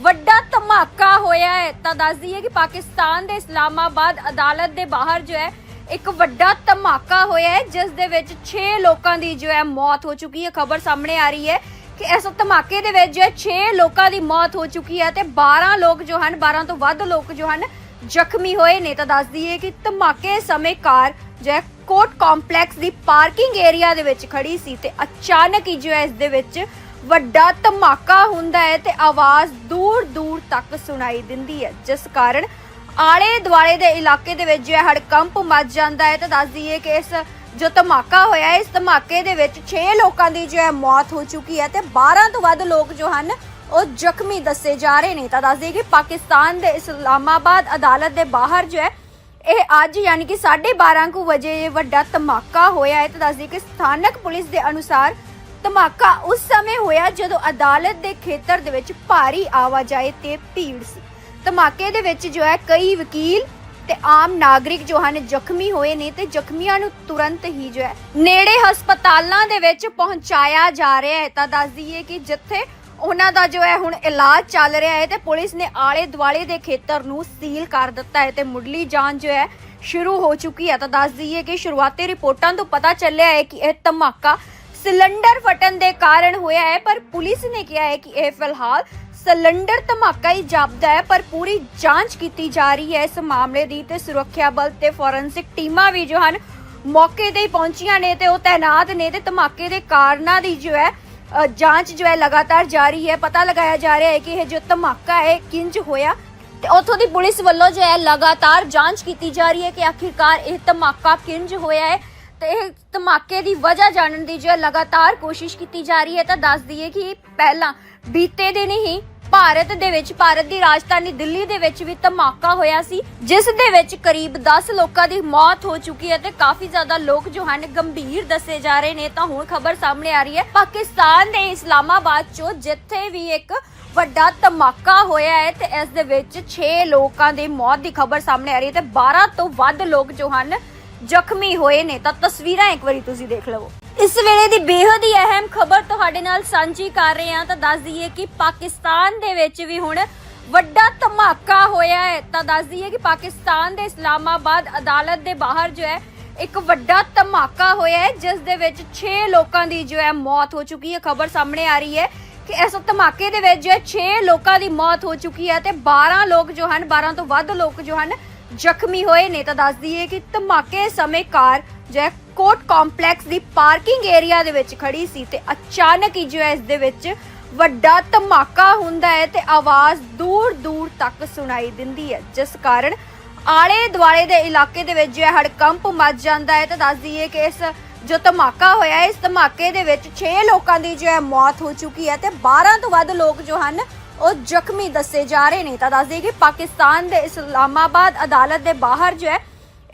ਵੱਡਾ ਧਮਾਕਾ ਹੋਇਆ ਹੈ। ਤਾਂ ਦੱਸ ਦਈਏ ਕਿ ਪਾਕਿਸਤਾਨ ਦੇ ਇਸਲਾਮਾਬਾਦ ਅਦਾਲਤ ਦੇ ਬਾਹਰ ਜੋ ਹੈ, ਇੱਕ ਵੱਡਾ ਧਮਾਕਾ ਹੋਇਆ ਹੈ, ਜਿਸ ਦੇ ਵਿੱਚ 6 ਲੋਕਾਂ ਦੀ ਜੋ ਹੈ ਮੌਤ ਹੋ ਚੁੱਕੀ ਹੈ। ਖਬਰ ਸਾਹਮਣੇ ਆ ਰਹੀ ਹੈ ਕਿ ਇਸ ਧਮਾਕੇ ਦੇ ਵਿੱਚ ਜੋ ਹੈ 6 ਲੋਕਾਂ ਦੀ ਮੌਤ ਹੋ ਚੁੱਕੀ ਹੈ ਤੇ 12 ਲੋਕ ਜੋ ਹਨ 12 ਤੋਂ ਵੱਧ ਲੋਕ ਜੋ ਹਨ ਜ਼ਖਮੀ ਹੋਏ ਨੇ ਤਾਂ ਦੱਸ ਦਈਏ ਕਿ ਧਮਾਕੇ ਸਮੇਂ ਕਾਰ ਜੋ ਕੋਰਟ ਕੰਪਲੈਕਸ ਦੀ ਪਾਰਕਿੰਗ ਏਰੀਆ ਦੇ ਵਿੱਚ ਖੜੀ ਸੀ ਤੇ ਅਚਾਨਕ ਹੀ ਜੋ ਹੈ ਇਸ ਦੇ ਵਿੱਚ ਵੱਡਾ ਧਮਾਕਾ ਹੁੰਦਾ ਹੈ ਤੇ ਆਵਾਜ਼ ਦੂਰ ਦੂਰ ਤੱਕ ਸੁਣਾਈ ਦਿੰਦੀ ਹੈ, ਜਿਸ ਕਾਰਨ ਆਲੇ ਦੁਆਲੇ ਦੇ ਇਲਾਕੇ ਦੇ ਵਿੱਚ ਜੋ ਹੈ ਹੜਕੰਪ ਮਚ ਜਾਂਦਾ ਹੈ। ਤਾਂ ਦੱਸ ਦਈਏ ਕਿ ਇਸ ਜੋ ਧਮਾਕਾ ਹੋਇਆ ਇਸ ਧਮਾਕੇ ਦੇ ਵਿੱਚ 6 ਲੋਕਾਂ ਦੀ ਜੋ ਹੈ ਮੌਤ ਹੋ ਚੁੱਕੀ ਹੈ ਤੇ 12 ਤੋਂ ਵੱਧ ਲੋਕ ਜੋ ਹਨ ਉਹ ਜ਼ਖਮੀ ਦੱਸੇ ਜਾ ਰਹੇ ਨੇ। ਤਾਂ ਦੱਸ ਦਈਏ ਕਿ ਪਾਕਿਸਤਾਨ ਦੇ ਇਸਲਾਮਾਬਾਦ ਅਦਾਲਤ ਦੇ ਬਾਹਰ ਜੋ ਹੈ, ਇਹ ਅੱਜ ਯਾਨੀ ਕਿ 12:30 ਕੁ ਵਜੇ ਵੱਡਾ ਧਮਾਕਾ ਹੋਇਆ ਹੈ। ਤਾਂ ਦੱਸ ਦਈਏ ਕਿ ਸਥਾਨਕ ਪੁਲਿਸ ਦੇ ਅਨੁਸਾਰ ਧਮਾਕਾ ਉਸ ਸਮੇਂ ਹੋਇਆ ਜਦੋਂ ਅਦਾਲਤ ਦੇ ਖੇਤਰ ਦੇ ਵਿੱਚ ਭਾਰੀ ਆਵਾਜਾਈ ਤੇ ਭੀੜ ਸੀ। ਧਮਾਕੇ ਦੇ ਵਿੱਚ ਜੋ ਹੈ, ਕਈ ਵਕੀਲ ਤੇ ਆਮ ਨਾਗਰਿਕ ਜੋ ਹਨ, ਜ਼ਖਮੀ ਹੋਏ ਨੇ ਤੇ ਜ਼ਖਮੀਆਂ ਨੂੰ ਤੁਰੰਤ ਹੀ ਜੋ ਹੈ, ਨੇੜੇ ਹਸਪਤਾਲਾਂ ਦੇ ਵਿੱਚ ਪਹੁੰਚਾਇਆ ਜਾ ਰਿਹਾ ਹੈ। ਤਾਂ ਦੱਸ ਦਈਏ ਕਿ ਜਿੱਥੇ ਉਹਨਾਂ ਦਾ ਜੋ ਹੈ ਹੁਣ ਇਲਾਜ ਚੱਲ ਰਿਹਾ ਹੈ ਤੇ ਪੁਲਿਸ ਨੇ ਆਲੇ ਦੁਆਲੇ ਦੇ ਖੇਤਰ ਨੂੰ ਸੀਲ ਕਰ ਦਿੱਤਾ ਹੈ ਤੇ ਮੁੱਢਲੀ ਜਾਂਚ ਜੋ ਹੈ ਸ਼ੁਰੂ ਹੋ ਚੁੱਕੀ ਹੈ। ਤਾਂ ਦੱਸ ਦਈਏ ਕਿ ਸ਼ੁਰੂਆਤੀ ਰਿਪੋਰਟਾਂ ਤੋਂ ਪਤਾ ਚੱਲਿਆ ਹੈ ਕਿ ਇਹ ਧਮਾਕਾ ਸਿਲੰਡਰ ਫਟਣ ਦੇ ਕਾਰਨ ਹੋਇਆ ਹੈ, ਪਰ ਪੁਲਿਸ ਨੇ ਕਿਹਾ ਹੈ ਕਿ ਇਹ ਫਿਲਹਾਲ ਸਿਲੰਡਰ ਧਮਾਕਾ ਹੀ ਜਾਪਦਾ ਹੈ, ਪਰ ਪੂਰੀ ਜਾਂਚ ਕੀਤੀ ਜਾ ਰਹੀ ਹੈ ਇਸ ਮਾਮਲੇ ਦੀ ਤੇ ਸੁਰੱਖਿਆ ਬਲ ਤੇ ਫੋਰੈਂਸਿਕ ਟੀਮਾਂ ਵੀ ਜੋ ਹਨ ਮੌਕੇ ਤੇ ਹੀ ਪਹੁੰਚੀਆਂ ਨੇ ਤੇ ਉਹ ਤਾਇਨਾਤ ਨੇ ਤੇ ਧਮਾਕੇ ਦੇ ਕਾਰਨਾਂ ਦੀ ਜੋ ਹੈ ਜਾਂਚ ਜੋ ਹੈ ਲਗਾਤਾਰ ਜਾਰੀ ਹੈ। ਪਤਾ ਲਗਾਇਆ ਜਾ ਰਿਹਾ ਹੈ ਕਿ ਇਹ ਜੋ ਧਮਾਕਾ ਹੈ ਕਿੰਜ ਹੋਇਆ? ਤੇ ਉੱਥੋਂ ਦੀ ਪੁਲਿਸ ਵੱਲੋਂ ਜੋ ਹੈ ਲਗਾਤਾਰ ਜਾਂਚ ਕੀਤੀ ਜਾ ਰਹੀ ਹੈ ਕਿ ਆਖਿਰਕਾਰ ਇਹ ਧਮਾਕਾ ਕਿੰਜ ਹੋਇਆ ਹੈ। ਤੇ ਇਹ ਧਮਾਕੇ ਦੀ ਵਜ੍ਹਾ ਜਾਣਨ ਦੀ ਜੋ ਲਗਾਤਾਰ ਕੋਸ਼ਿਸ਼ ਕੀਤੀ ਜਾ ਰਹੀ ਹੈ ਤਾਂ ਦੱਸ ਦਈਏ ਕਿ ਪਹਿਲਾਂ ਬੀਤੇ ਦਿਨ ਹੀ ਭਾਰਤ ਦੇ ਵਿੱਚ, ਭਾਰਤ ਦੀ ਰਾਜਧਾਨੀ ਦਿੱਲੀ ਦੇ ਵਿੱਚ ਵੀ ਧਮਾਕਾ ਹੋਇਆ ਸੀ, ਜਿਸ ਦੇ ਵਿੱਚ ਕਰੀਬ 10 ਲੋਕਾਂ ਦੀ ਮੌਤ ਹੋ ਚੁੱਕੀ ਹੈ ਤੇ ਕਾਫੀ ਜ਼ਿਆਦਾ ਲੋਕ ਜੋ ਹਨ ਗੰਭੀਰ ਦੱਸੇ ਜਾ ਰਹੇ ਨੇ। ਤਾਂ ਹੁਣ ਖਬਰ ਸਾਹਮਣੇ ਆ ਰਹੀ ਹੈ, ਪਾਕਿਸਤਾਨ ਦੇ ਇਸਲਾਮਾਬਾਦ ਚੋਂ ਜਿੱਥੇ ਵੀ ਇੱਕ ਵੱਡਾ ਧਮਾਕਾ ਹੋਇਆ ਹੈ ਤੇ ਇਸ ਦੇ ਵਿੱਚ 6 ਲੋਕਾਂ ਦੀ ਮੌਤ ਦੀ ਖਬਰ ਸਾਹਮਣੇ ਆ ਰਹੀ ਹੈ ਤੇ 12 ਤੋਂ ਵੱਧ ਲੋਕ ਜੋ ਹਨ ਜ਼ਖਮੀ ਹੋਏ ਨੇ, ਤਾਂ ਤਸਵੀਰਾਂ ਇੱਕ ਵਾਰੀ ਤੁਸੀਂ ਦੇਖ ਲਵੋ। ਇਸ ਵੇਲੇ ਦੀ ਬੇਹੱਦ ਹੀ ਅਹਿਮ ਖਬਰ ਤੁਹਾਡੇ ਨਾਲ ਸਾਂਝੀ ਕਰ ਰਹੇ ਹਾਂ, ਤਾਂ ਦੱਸ ਦਈਏ ਕਿ ਪਾਕਿਸਤਾਨ ਦੇ ਵਿੱਚ ਵੀ ਹੁਣ ਵੱਡਾ ਧਮਾਕਾ ਹੋਇਆ ਹੈ। ਤਾਂ ਦੱਸ ਦਈਏ ਕਿ ਪਾਕਿਸਤਾਨ ਦੇ ਇਸਲਾਮਾਬਾਦ ਅਦਾਲਤ ਦੇ ਬਾਹਰ ਜੋ ਹੈ, ਇੱਕ ਵੱਡਾ ਧਮਾਕਾ ਹੋਇਆ ਹੈ, ਜਿਸ ਦੇ ਵਿੱਚ 6 ਲੋਕਾਂ ਦੀ ਜੋ ਹੈ ਮੌਤ ਹੋ ਚੁੱਕੀ ਹੈ। ਖਬਰ ਸਾਹਮਣੇ ਆ ਰਹੀ ਹੈ ਕਿ ਇਸ ਧਮਾਕੇ ਦੇ ਵਿੱਚ ਜੋ ਹੈ 6 ਲੋਕਾਂ ਦੀ ਮੌਤ ਹੋ ਚੁੱਕੀ ਹੈ ਤੇ 12 ਲੋਕ ਜੋ ਹਨ 12 ਤੋਂ ਵੱਧ ਲੋਕ ਜੋ ਹਨ ਜ਼ਖਮੀ ਹੋਏ ਨੇ ਤਾਂ ਦੱਸ ਦਈਏ ਕਿ ਧਮਾਕੇ ਸਮੇਂ ਕਾਰ ਜੋ ਕੋਰਟ ਕੰਪਲੈਕਸ ਦੀ ਪਾਰਕਿੰਗ ਏਰੀਆ ਦੇ ਵਿੱਚ ਖੜੀ ਸੀ ਤੇ ਅਚਾਨਕ ਹੀ ਜੋ ਹੈ ਇਸ ਦੇ ਵਿੱਚ ਵੱਡਾ ਧਮਾਕਾ ਹੁੰਦਾ ਹੈ ਤੇ ਆਵਾਜ਼ ਦੂਰ ਦੂਰ ਤੱਕ ਸੁਣਾਈ ਦਿੰਦੀ ਹੈ, ਜਿਸ ਕਾਰਨ ਆਲੇ ਦੁਆਲੇ ਦੇ ਇਲਾਕੇ ਦੇ ਵਿੱਚ ਜੋ ਹੜਕੰਪ ਮਚ ਜਾਂਦਾ ਹੈ। ਤਾਂ ਦੱਸ ਦਈਏ ਕਿ ਇਸ ਜੋ ਧਮਾਕਾ ਹੋਇਆ, ਇਸ ਧਮਾਕੇ ਦੇ ਵਿੱਚ 6 ਲੋਕਾਂ ਦੀ ਜੋ ਹੈ ਮੌਤ ਹੋ ਚੁੱਕੀ ਹੈ ਤੇ 12 ਤੋਂ ਵੱਧ ਲੋਕ ਜੋ ਹਨ ਉਹ ਜ਼ਖਮੀ ਦੱਸੇ ਜਾ ਰਹੇ ਨੇ। ਤਾਂ ਦੱਸ ਦਈਏ ਕਿ ਪਾਕਿਸਤਾਨ ਦੇ ਇਸਲਾਮਾਬਾਦ ਅਦਾਲਤ ਦੇ ਬਾਹਰ ਜੋ ਹੈ,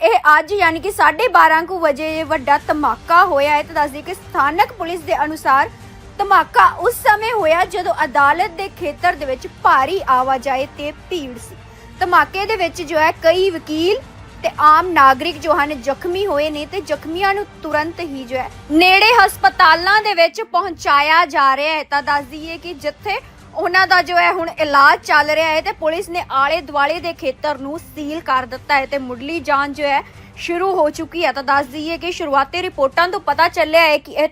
ਇਹ ਅੱਜ ਯਾਨੀ ਕਿ 12:30 ਕੁ ਵਜੇ ਵੱਡਾ ਧਮਾਕਾ ਹੋਇਆ ਹੈ। ਤੇ ਦੱਸ ਦਈਏ ਕਿ ਸਥਾਨਕ ਪੁਲਿਸ ਦੇ ਅਨੁਸਾਰ ਧਮਾਕਾ ਉਸ ਸਮੇਂ ਹੋਇਆ ਜਦੋਂ ਅਦਾਲਤ ਦੇ ਖੇਤਰ ਦੇ ਵਿੱਚ ਭਾਰੀ ਆਵਾਜਾਈ ਤੇ ਭੀੜ ਸੀ। ਧਮਾਕੇ ਦੇ ਵਿੱਚ ਜੋ ਹੈ, ਕਈ ਵਕੀਲ ਤੇ ਆਮ ਨਾਗਰਿਕ ਜੋ ਹਨ, ਜ਼ਖਮੀ ਹੋਏ ਨੇ ਤੇ ਜ਼ਖਮੀਆਂ ਨੂੰ ਤੁਰੰਤ ਹੀ ਜੋ ਹੈ, ਨੇੜੇ ਹਸਪਤਾਲਾਂ ਦੇ ਵਿੱਚ ਪਹੁੰਚਾਇਆ ਜਾ ਰਿਹਾ ਹੈ। ਤਾਂ ਦੱਸ ਦਈਏ ਕਿ ਜਿੱਥੇ ਉਹਨਾਂ ਦਾ ਜੋ ਹੈ ਹੁਣ ਇਲਾਜ ਚੱਲ ਰਿਹਾ ਹੈ ਤੇ ਪੁਲਿਸ ਨੇ ਆਲੇ ਦੁਆਲੇ ਦੇ ਖੇਤਰ ਨੂੰ ਸੀਲ ਕਰ ਦਿੱਤਾ ਹੈ ਤੇ ਮੁੱਢਲੀ ਜਾਂਚ ਜੋ ਹੈ ਸ਼ੁਰੂ ਹੋ ਚੁੱਕੀ ਹੈ। ਤਾਂ ਦੱਸ ਦਈਏ ਕਿ ਸ਼ੁਰੂਆਤੀ ਰਿਪੋਰਟਾਂ ਤੋਂ ਪਤਾ ਚੱਲਿਆ ਹੈ ਕਿ ਇਹ